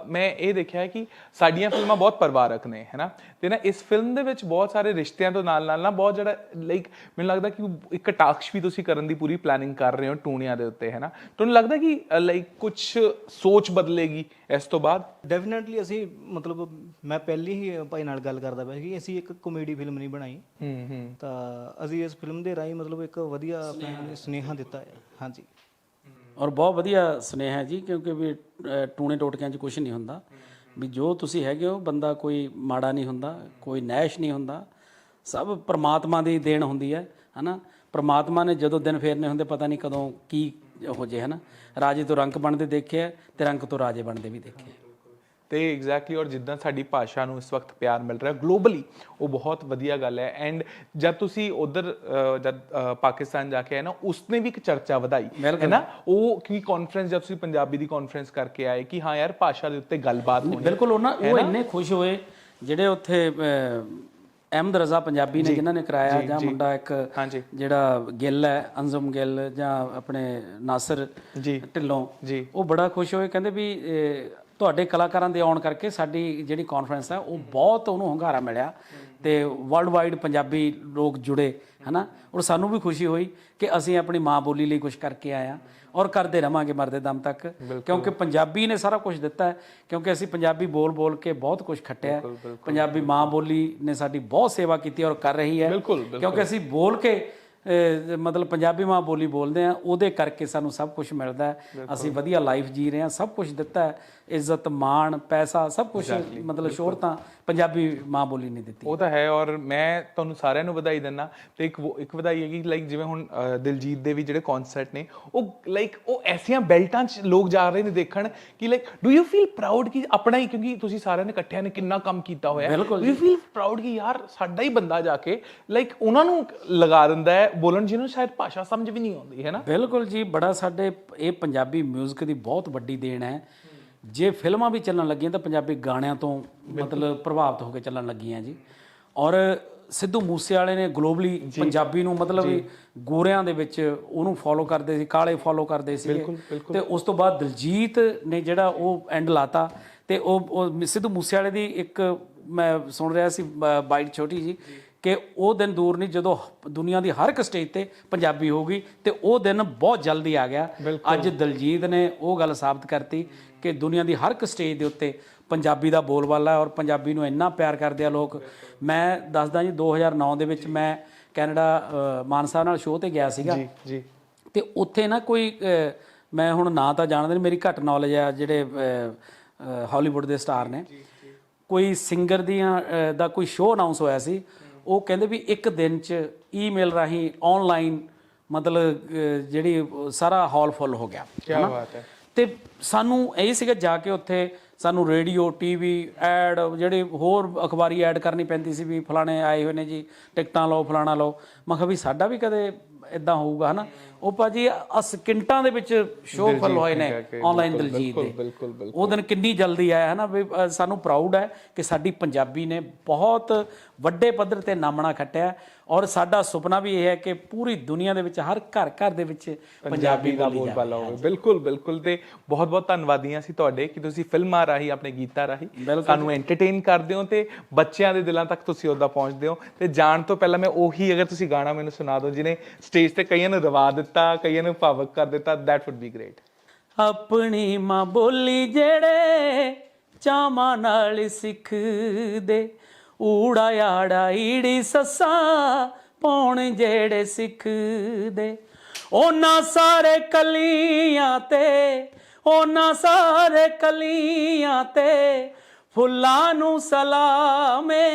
ਮੈਂ ਇਹ ਦੇਖਿਆ ਕਿ ਸਾਡੀਆਂ ਫਿਲਮਾਂ ਬਹੁਤ ਪਰਿਵਾਰਕ ਨੇ ਹੈਨਾ ਤੇ ਨਾ ਇਸ ਫਿਲਮ ਦੇ ਵਿੱਚ ਬਹੁਤ ਸਾਰੇ ਰਿਸ਼ਤਿਆਂ ਤੋਂ ਨਾਲ ਨਾਲ ਨਾ ਬਹੁਤ ਜਿਹੜਾ ਲਾਈਕ ਮੈਨੂੰ ਲੱਗਦਾ ਕਿ ਇੱਕ ਟਾਕਸ਼ ਵੀ ਤੁਸੀਂ ਕਰਨ ਦੀ ਪੂਰੀ ਪਲੈਨਿੰਗ ਕਰ ਰਹੇ ਹੋ ਟੂਣਿਆਂ ਦੇ ਉੱਤੇ ਹੈਨਾ ਤੁਹਾਨੂੰ ਲੱਗਦਾ ਕਿ ਲਾਈਕ ਕੁਝ ਸੋਚ ਬਦਲੇਗੀ ਇਸ ਤੋਂ ਬਾਅਦ? ਡੈਫੀਨਿਟਲੀ ਅਸੀਂ ਮਤਲਬ ਮੈਂ ਪਹਿਲੀ ਹੀ ਭਾਈ ਨਾਲ ਗੱਲ ਕਰਦਾ ਪਿਆ ਸੀ ਕਿ ਅਸੀਂ ਇੱਕ ਕਾਮੇਡੀ ਫਿਲਮ ਨਹੀਂ ਬਣਾਈ। ਹੂੰ ਹੂੰ। ਤਾਂ ਅਸੀਂ ਇਸ ਫਿਲਮ ਦੇ ਰਾਹੀਂ ਮਤਲਬ ਇੱਕ ਵਧੀਆ ਆਪਣੇ ਸੁਨੇਹਾ ਦਿੱਤਾ ਹੈ। ਹਾਂਜੀ। ਔਰ ਬਹੁਤ ਵਧੀਆ ਸੁਨੇਹਾ ਹੈ ਜੀ, ਕਿਉਂਕਿ ਵੀ ਟੂਣੇ ਟੋਟਕਿਆਂ 'ਚ ਕੁਝ ਨਹੀਂ ਹੁੰਦਾ। ਵੀ ਜੋ ਤੁਸੀਂ ਹੈਗੇ ਹੋ, ਬੰਦਾ ਕੋਈ ਮਾੜਾ ਨਹੀਂ ਹੁੰਦਾ, ਕੋਈ ਨੈਸ਼ ਨਹੀਂ ਹੁੰਦਾ। ਸਭ ਪ੍ਰਮਾਤਮਾ ਦੀ ਦੇਣ ਹੁੰਦੀ ਹੈ, ਹਨਾ? ਪ੍ਰਮਾਤਮਾ ਨੇ ਜਦੋਂ ਦਿਨ ਫੇਰਨੇ ਹੁੰਦੇ, ਪਤਾ ਨਹੀਂ ਕਦੋਂ ਕੀ ਹੋ ਜੇ, ਹਨਾ? ਰਾਜੇ ਤੋਂ ਰੰਕ ਬਣਦੇ ਦੇਖਿਆ ਤੇ ਰੰਕ ਤੋਂ ਰਾਜੇ ਬਣਦੇ ਵੀ ਦੇਖਿਆ ਤੇ ਐਗਜ਼ੈਕਟਲੀ ਔਰ ਜਿੱਦਾਂ ਸਾਡੀ ਭਾਸ਼ਾ ਨੂੰ ਇਸ ਵਕਤ ਪਿਆਰ ਮਿਲ ਰਿਹਾ ਗਲੋਬਲੀ ਉਹ ਬਹੁਤ ਵਧੀਆ ਗੱਲ ਹੈ। ਐਂਡ ਜਦ ਤੁਸੀਂ ਉਧਰ ਜਦ ਪਾਕਿਸਤਾਨ ਜਾ ਕੇ ਆਏ ਨਾ ਉਸਨੇ ਵੀ ਇੱਕ ਚਰਚਾ ਵਧਾਈ ਹੈ ਨਾ? ਉਹ ਕੀ ਕਾਨਫਰੰਸ ਜਦ ਤੁਸੀਂ ਪੰਜਾਬੀ ਦੀ ਕਾਨਫਰੰਸ ਕਰਕੇ ਆਏ ਕਿ ਹਾਂ ਯਾਰ ਭਾਸ਼ਾ ਦੇ ਉੱਤੇ ਗੱਲਬਾਤ ਹੋਣੀ ਬਿਲਕੁਲ ਉਹਨਾਂ ਉਹ ਇੰਨੇ ਖੁਸ਼ ਹੋਏ ਜਿਹੜੇ ਉੱਥੇ ਅਹ, ਅਹਿਮਦ ਰਜ਼ਾ ਪੰਜਾਬੀ ਨੇ ਜਿਨ੍ਹਾਂ ਨੇ ਕਰਾਇਆ ਜਾਂ ਮੁੰਡਾ ਇੱਕ ਜਿਹੜਾ ਗਿੱਲ ਹੈ ਅੰਜ਼ਮ ਗਿੱਲ ਜਾਂ ਆਪਣੇ ਨਾਸਰ ਢਿੱਲੋਂ ਉਹ ਬੜਾ ਖੁਸ਼ ਹੋਏ ਕਹਿੰਦੇ ਵੀ ਤੁਹਾਡੇ ਕਲਾਕਾਰਾਂ ਦੇ ਆਉਣ ਕਰਕੇ ਸਾਡੀ ਜਿਹੜੀ ਕਾਨਫਰੰਸ ਹੈ ਉਹ ਬਹੁਤ ਉਹਨੂੰ ਹੰਗਾਰਾ ਮਿਲਿਆ ਤੇ ਵਰਲਡ ਵਾਈਡ ਪੰਜਾਬੀ ਲੋਕ ਜੁੜੇ ਹਨਾ? ਔਰ ਸਾਨੂੰ ਵੀ ਖੁਸ਼ੀ ਹੋਈ ਕਿ ਅਸੀਂ ਆਪਣੀ ਮਾਂ ਬੋਲੀ ਲਈ ਕੁਝ ਕਰਕੇ ਆਏ ਆ ਔਰ ਕਰਦੇ ਰਵਾਂਗੇ ਮਰਦੇ ਦਮ ਤੱਕ ਕਿਉਂਕਿ ਪੰਜਾਬੀ ਨੇ ਸਾਰਾ ਕੁਝ ਦਿੱਤਾ ਹੈ ਕਿਉਂਕਿ ਅਸੀਂ ਪੰਜਾਬੀ ਬੋਲ ਬੋਲ ਕੇ ਬਹੁਤ ਕੁਝ ਖੱਟਿਆ। ਪੰਜਾਬੀ ਮਾਂ ਬੋਲੀ ਨੇ ਸਾਡੀ ਬਹੁਤ ਸੇਵਾ ਕੀਤੀ ਔਰ ਕਰ ਰਹੀ ਹੈ। ਕਿਉਂਕਿ ਅਸੀਂ ਬੋਲ ਕੇ ਮਤਲਬ ਪੰਜਾਬੀ ਮਾਂ ਬੋਲੀ ਬੋਲਦੇ ਆ ਉਹਦੇ ਕਰਕੇ ਸਾਨੂੰ ਸਭ ਕੁਝ ਮਿਲਦਾ ਹੈ। ਅਸੀਂ ਵਧੀਆ ਲਾਈਫ ਜੀ ਰਹੇ ਹਾਂ ਸਭ ਕੁਝ ਦਿੱਤਾ ਹੈ। ਇੱਜ਼ਤ ਮਾਣ ਪੈਸਾ ਸਭ ਕੁਝ ਮਤਲਬ ਸ਼ੋਹਰਤਾਂ ਪੰਜਾਬੀ ਮਾਂ ਬੋਲੀ ਨੇ ਦਿੱਤੀ ਉਹ ਤਾਂ ਹੈ ਔਰ ਮੈਂ ਤੁਹਾਨੂੰ ਸਾਰਿਆਂ ਨੂੰ ਵਧਾਈ ਦਿੰਦਾ ਤੇ ਇੱਕ ਇੱਕ ਵਧਾਈ ਹੈਗੀ ਲਾਈਕ ਜਿਵੇਂ ਹੁਣ ਦਿਲਜੀਤ ਦੇ ਵੀ ਜਿਹੜੇ ਕਨਸਰਟ ਨੇ ਉਹ ਲਾਈਕ ਉਹ ਐਸੀਆਂ ਬੈਲਟਾਂ 'ਚ ਲੋਕ ਜਾ ਰਹੇ ਨੇ ਦੇਖਣ ਕਿ like do you feel proud ਕਿ ਆਪਣਾ ਹੀ ਕਿਉਂਕਿ ਤੁਸੀਂ ਸਾਰਿਆਂ ਨੇ ਇਕੱਠਿਆਂ ਨੇ ਕਿੰਨਾ ਕੰਮ ਕੀਤਾ ਹੋਇਆ ਹੈ। ਯੂ ਫੀਲ ਪ੍ਰਾਊਡ ਕਿ ਯਾਰ ਸਾਡਾ ਹੀ ਬੰਦਾ ਜਾ ਕੇ ਲਾਈਕ ਉਹਨਾਂ ਨੂੰ ਲਗਾ ਦਿੰਦਾ ਹੈ ਬੋਲਣ ਜਿਹਨੂੰ ਸ਼ਾਇਦ ਭਾਸ਼ਾ ਸਮਝ ਵੀ ਨਹੀਂ ਆਉਂਦੀ ਹੈ ਨਾ? ਬਿਲਕੁਲ ਜੀ ਬੜਾ ਸਾਡੇ ਇਹ ਪੰਜਾਬੀ 뮤직 ਦੀ ਬਹੁਤ ਵੱਡੀ ਦੇਣ ਹੈ। ਜੇ ਫਿਲਮਾਂ ਵੀ ਚੱਲਣ ਲੱਗੀਆਂ ਤਾਂ ਪੰਜਾਬੀ ਗਾਣਿਆਂ ਤੋਂ ਮਤਲਬ ਪ੍ਰਭਾਵਿਤ ਹੋ ਕੇ ਚੱਲਣ ਲੱਗੀਆਂ ਜੀ। ਔਰ ਸਿੱਧੂ ਮੂਸੇ ਵਾਲੇ ਨੇ ਗਲੋਬਲੀ ਪੰਜਾਬੀ ਨੂੰ ਮਤਲਬ ਗੋਰਿਆਂ ਦੇ ਵਿੱਚ ਉਹਨੂੰ ਫੋਲੋ ਕਰਦੇ ਸੀ ਕਾਲੇ ਫੋਲੋ ਕਰਦੇ ਸੀ ਤੇ ਉਸ ਤੋਂ ਬਾਅਦ ਦਿਲਜੀਤ ਨੇ ਜਿਹੜਾ ਉਹ ਐਂਡ ਲਾਤਾ। ਤੇ ਉਹ ਸਿੱਧੂ ਮੂਸੇ ਵਾਲੇ ਦੀ ਇੱਕ ਮੈਂ ਸੁਣ ਰਿਹਾ ਸੀ ਬਾਈਟ ਛੋਟੀ ਜੀ ਕਿ ਉਹ ਦਿਨ ਦੂਰ ਨਹੀਂ ਜਦੋਂ ਦੁਨੀਆ ਦੀ ਹਰ ਇੱਕ ਸਟੇਜ ਤੇ ਪੰਜਾਬੀ ਹੋਊਗੀ ਤੇ ਉਹ ਦਿਨ ਬਹੁਤ ਜਲਦੀ ਆ ਗਿਆ। ਅੱਜ ਦਲਜੀਤ ਨੇ ਉਹ ਗੱਲ ਸਾਬਤ ਕਰਤੀ ਕਿ ਦੁਨੀਆ ਦੀ ਹਰ ਇੱਕ ਸਟੇਜ ਦੇ ਉੱਤੇ ਪੰਜਾਬੀ ਦਾ ਬੋਲਬਾਲਾ ਹੈ ਔਰ ਪੰਜਾਬੀ ਨੂੰ ਇੰਨਾ ਪਿਆਰ ਕਰਦੇ ਆ ਲੋਕ। ਮੈਂ ਦੱਸਦਾ ਜੀ 2009 ਦੇ ਵਿੱਚ ਮੈਂ ਕੈਨੇਡਾ ਅ, ਮਾਨ ਸਾਹਿਬ ਨਾਲ ਸ਼ੋਅ ਤੇ ਗਿਆ ਸੀਗਾ। ਜੀ ਜੀ। ਤੇ ਉੱਥੇ ਨਾ ਕੋਈ ਮੈਂ ਹੁਣ ਨਾਂ ਤਾਂ ਜਾਣਦਾ ਨਹੀਂ ਮੇਰੀ ਘੱਟ ਨੌਲੇਜ ਆ ਜਿਹੜੇ ਹਾਲੀਵੁੱਡ ਦੇ ਸਟਾਰ ਨੇ। ਕੋਈ ਸਿੰਗਰ ਦੀਆਂ ਦਾ ਕੋਈ ਸ਼ੋਅ ਅਨਾਉਂਸ ਹੋਇਆ ਸੀ। ਉਹ ਕਹਿੰਦੇ ਵੀ ਇੱਕ ਦਿਨ 'ਚ ਈਮੇਲ ਰਾਹੀਂ ਆਨਲਾਈਨ ਮਤਲਬ ਜਿਹੜੀ ਸਾਰਾ ਹਾਲ ਫੁੱਲ ਹੋ ਗਿਆ। ਕੀ ਬਾਤ ਹੈ। ਤੇ ਸਾਨੂੰ ਇਹ ਸੀਗਾ ਜਾ ਕੇ ਉੱਥੇ ਸਾਨੂੰ ਰੇਡੀਓ ਟੀਵੀ ਐਡ ਜਿਹੜੇ ਹੋਰ ਅਖਬਾਰੀ ਐਡ ਕਰਨੀ ਪੈਂਦੀ ਸੀ ਵੀ ਫਲਾਣੇ ਆਏ ਹੋਏ ਨੇ ਜੀ ਟਿਕਟਾਂ ਲਓ ਫਲਾਣਾ ਲਓ। ਮੈਂ ਕਿਹਾ ਵੀ ਸਾਡਾ ਵੀ ਕਦੇ ਇਦਾਂ ਹੋਊਗਾ ਹਨਾ? ਉਹ ਭਾਜੀ ਆ ਸਕਿੰਟਾਂ ਦੇ ਵਿੱਚ ਸ਼ੋਅ ਫੁੱਲ ਹੋਏ ਨੇ ਆਨਲਾਈਨ ਦਿਲਜੀਤ ਦੇ। ਉਹ ਦਿਨ ਕਿੰਨੀ ਜਲਦੀ ਆਇਆ ਹੈ ਨਾ ਵੀ ਸਾਨੂੰ ਪ੍ਰਾਊਡ ਹੈ ਕਿ ਸਾਡੀ ਪੰਜਾਬੀ ਨੇ ਬਹੁਤ ਵੱਡੇ ਪੱਧਰ ਤੇ ਨਾਮਣਾ ਖੱਟਿਆ ਔਰ ਸਾਡਾ ਸੁਪਨਾ ਵੀ ਇਹ ਹੈ ਕਿ ਪੂਰੀ ਦੁਨੀਆ ਦੇ ਵਿੱਚ ਹਰ ਘਰ ਘਰ ਦੇ ਵਿੱਚ ਪੰਜਾਬੀ ਦਾ ਬੋਲਬਾਲਾ ਹੋਵੇ। ਬਿਲਕੁਲ ਬਿਲਕੁਲ ਤੇ ਬਹੁਤ ਬਹੁਤ ਧੰਨਵਾਦੀਆਂ ਸੀ ਤੁਹਾਡੇ ਕਿ ਤੁਸੀਂ ਫਿਲਮਾਂ ਰਾਹੀਂ ਆਪਣੇ ਗੀਤਾਂ ਰਾਹੀਂ ਸਾਨੂੰ ਐਂਟਰਟੇਨ ਕਰਦੇ ਹੋ ਤੇ ਬੱਚਿਆਂ ਦੇ ਦਿਲਾਂ ਤੱਕ ਤੁਸੀਂ ਉਹਦਾ ਪਹੁੰਚਦੇ ਹੋ। ਤੇ ਜਾਣ ਤੋਂ ਪਹਿਲਾਂ ਮੈਂ ਉਹੀ ਅਗਰ ਤੁਸੀਂ ਗਾਣਾ ਮੈਨੂੰ ਸੁਣਾ ਦਿਓ ਜਿਹਨੇ ਸਟੇਜ ਤੇ ਕਈਆਂ ਨੂੰ ਰਵਾ ਦਿੱਤਾ ਕਈਆਂ ਨੂੰ ਭਾਵਕ ਕਰ ਦਿੱਤਾ, that would be great. ਆਪਣੀ ਮਾਂ ਬੋਲੀ ਜਿਹੜੇ ਚਾਵਾਂ ਨਾਲ ਸਿੱਖਦੇ, ਊੜਾ ਆੜਾ ਈੜੀ ਸੱਸਾ ਪੌਣ ਜਿਹੜੇ ਸਿੱਖਦੇ। ਉਹਨਾਂ ਸਾਰੇ ਕਲੀਆਂ ਤੇ, ਉਹਨਾਂ ਸਾਰੇ ਕਲੀਆਂ ਤੇ ਫੁੱਲਾਂ ਨੂੰ ਸਲਾਮੇ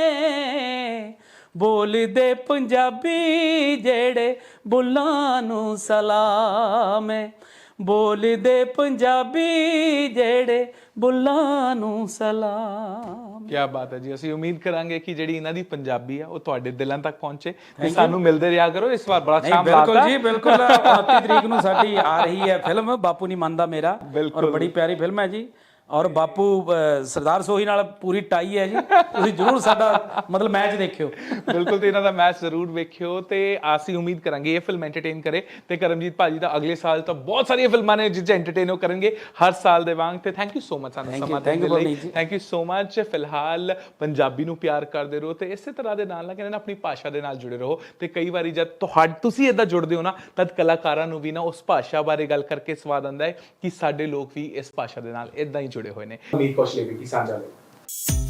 ਬੋਲਦੇ ਪੰਜਾਬੀ ਜਿਹੜੇ ਬੁੱਲਾਂ ਨੂੰ ਸਲਾਮ ਹੈ। ਬੋਲਦੇ ਪੰਜਾਬੀ ਜਿਹੜੇ ਬੁੱਲਾਂ ਨੂੰ ਸਲਾਮ। ਕੀ ਬਾਤ ਹੈ ਜੀ ਅਸੀਂ ਉਮੀਦ ਕਰਾਂਗੇ ਕਿ ਜਿਹੜੀ ਇਹਨਾਂ ਦੀ ਪੰਜਾਬੀ ਆ ਉਹ ਤੁਹਾਡੇ ਦਿਲਾਂ ਤੱਕ ਪਹੁੰਚੇ। ਤੇ ਸਾਨੂੰ ਮਿਲਦੇ ਰਿਹਾ ਕਰੋ ਇਸ ਵਾਰ ਬੜਾ ਸ਼ਾਮ ਬਿਲਕੁਲ ਲਾਤਾ ਜੀ ਬਿਲਕੁਲ। 29 ਤਰੀਕ ਨੂੰ ਸਾਡੀ ਆ ਰਹੀ ਹੈ ਫਿਲਮ ਬਾਪੂ ਨਹੀਂ ਮੰਨਦਾ ਮੇਰਾ। ਬਿਲਕੁਲ। ਔਰ ਬੜੀ ਪਿਆਰੀ ਫਿਲਮ ਹੈ ਜੀ। ਔਰ ਬਾਪੂ ਸਰਦਾਰ ਸੋਹੀ ਨਾਲ ਪੂਰੀ ਟਾਈ ਹੈ ਜੀ। ਤੁਸੀਂ ਜਰੂਰ ਸਾਡਾ ਮਤਲਬ ਮੈਚ ਦੇਖਿਓ। ਬਿਲਕੁਲ ਤੇ ਇਹਨਾਂ ਦਾ ਮੈਚ ਜ਼ਰੂਰ ਵੇਖਿਓ ਤੇ ਅਸੀਂ ਉਮੀਦ ਕਰਾਂਗੇ ਇਹ ਫਿਲਮ ਐਂਟਰਟੇਨ ਕਰੇ ਤੇ ਕਰਮਜੀਤ ਭਾਜੀ ਦਾ ਅਗਲੇ ਸਾਲ ਤਾਂ ਬਹੁਤ ਸਾਰੀਆਂ ਫਿਲਮਾਂ ਨੇ ਜਿਸ 'ਚ ਐਂਟਰਟੇਨ ਉਹ ਕਰਨਗੇ ਹਰ ਸਾਲ ਦੇ ਵਾਂਗ ਤੇ ਥੈਂਕ ਯੂ ਸੋ ਮਚ ਸਾਨੂੰ Thank you, ਸਮਾਂ thank you ਦੇਣ ਲਈ। ਪਰਨੀਤ ਜੀ। ਥੈਂਕ ਯੂ ਸੋ ਮਚ ਫਿਲਹਾਲ ਪੰਜਾਬੀ ਨੂੰ ਪਿਆਰ ਕਰਦੇ ਰਹੋ ਤੇ ਇਸੇ ਤਰ੍ਹਾਂ ਦੇ ਨਾਲ ਨਾ ਕਹਿੰਦੇ ਨਾ ਆਪਣੀ ਭਾਸ਼ਾ ਦੇ ਨਾਲ ਜੁੜੇ ਰਹੋ ਤੇ ਕਈ ਵਾਰੀ ਜਦ ਤੁਹਾਡ ਤੁਸੀਂ ਇਦਾਂ ਜੁੜਦੇ ਹੋ ਨਾ ਤਦ ਕਲਾਕਾਰਾਂ ਨੂੰ ਵੀ ਨਾ ਉਸ ਭਾਸ਼ਾ ਬਾਰੇ ਗੱਲ ਕਰਕੇ ਸਵਾਦ ਆਉਂਦਾ ਹੈ ਕਿ ਸਾਡੇ ਲੋਕ ਵੀ ਇਸ ਭਾਸ਼ਾ ਦੇ ਨਾਲ ਇਦਾਂ ਹੀ ਜੁੜੇ ਜੁੜੇ ਹੋਏ ਨੇ। ਅਮੀਰ ਕੌਸ਼ਲੇ ਵੀ ਸਾਂਝਾ ਲਈ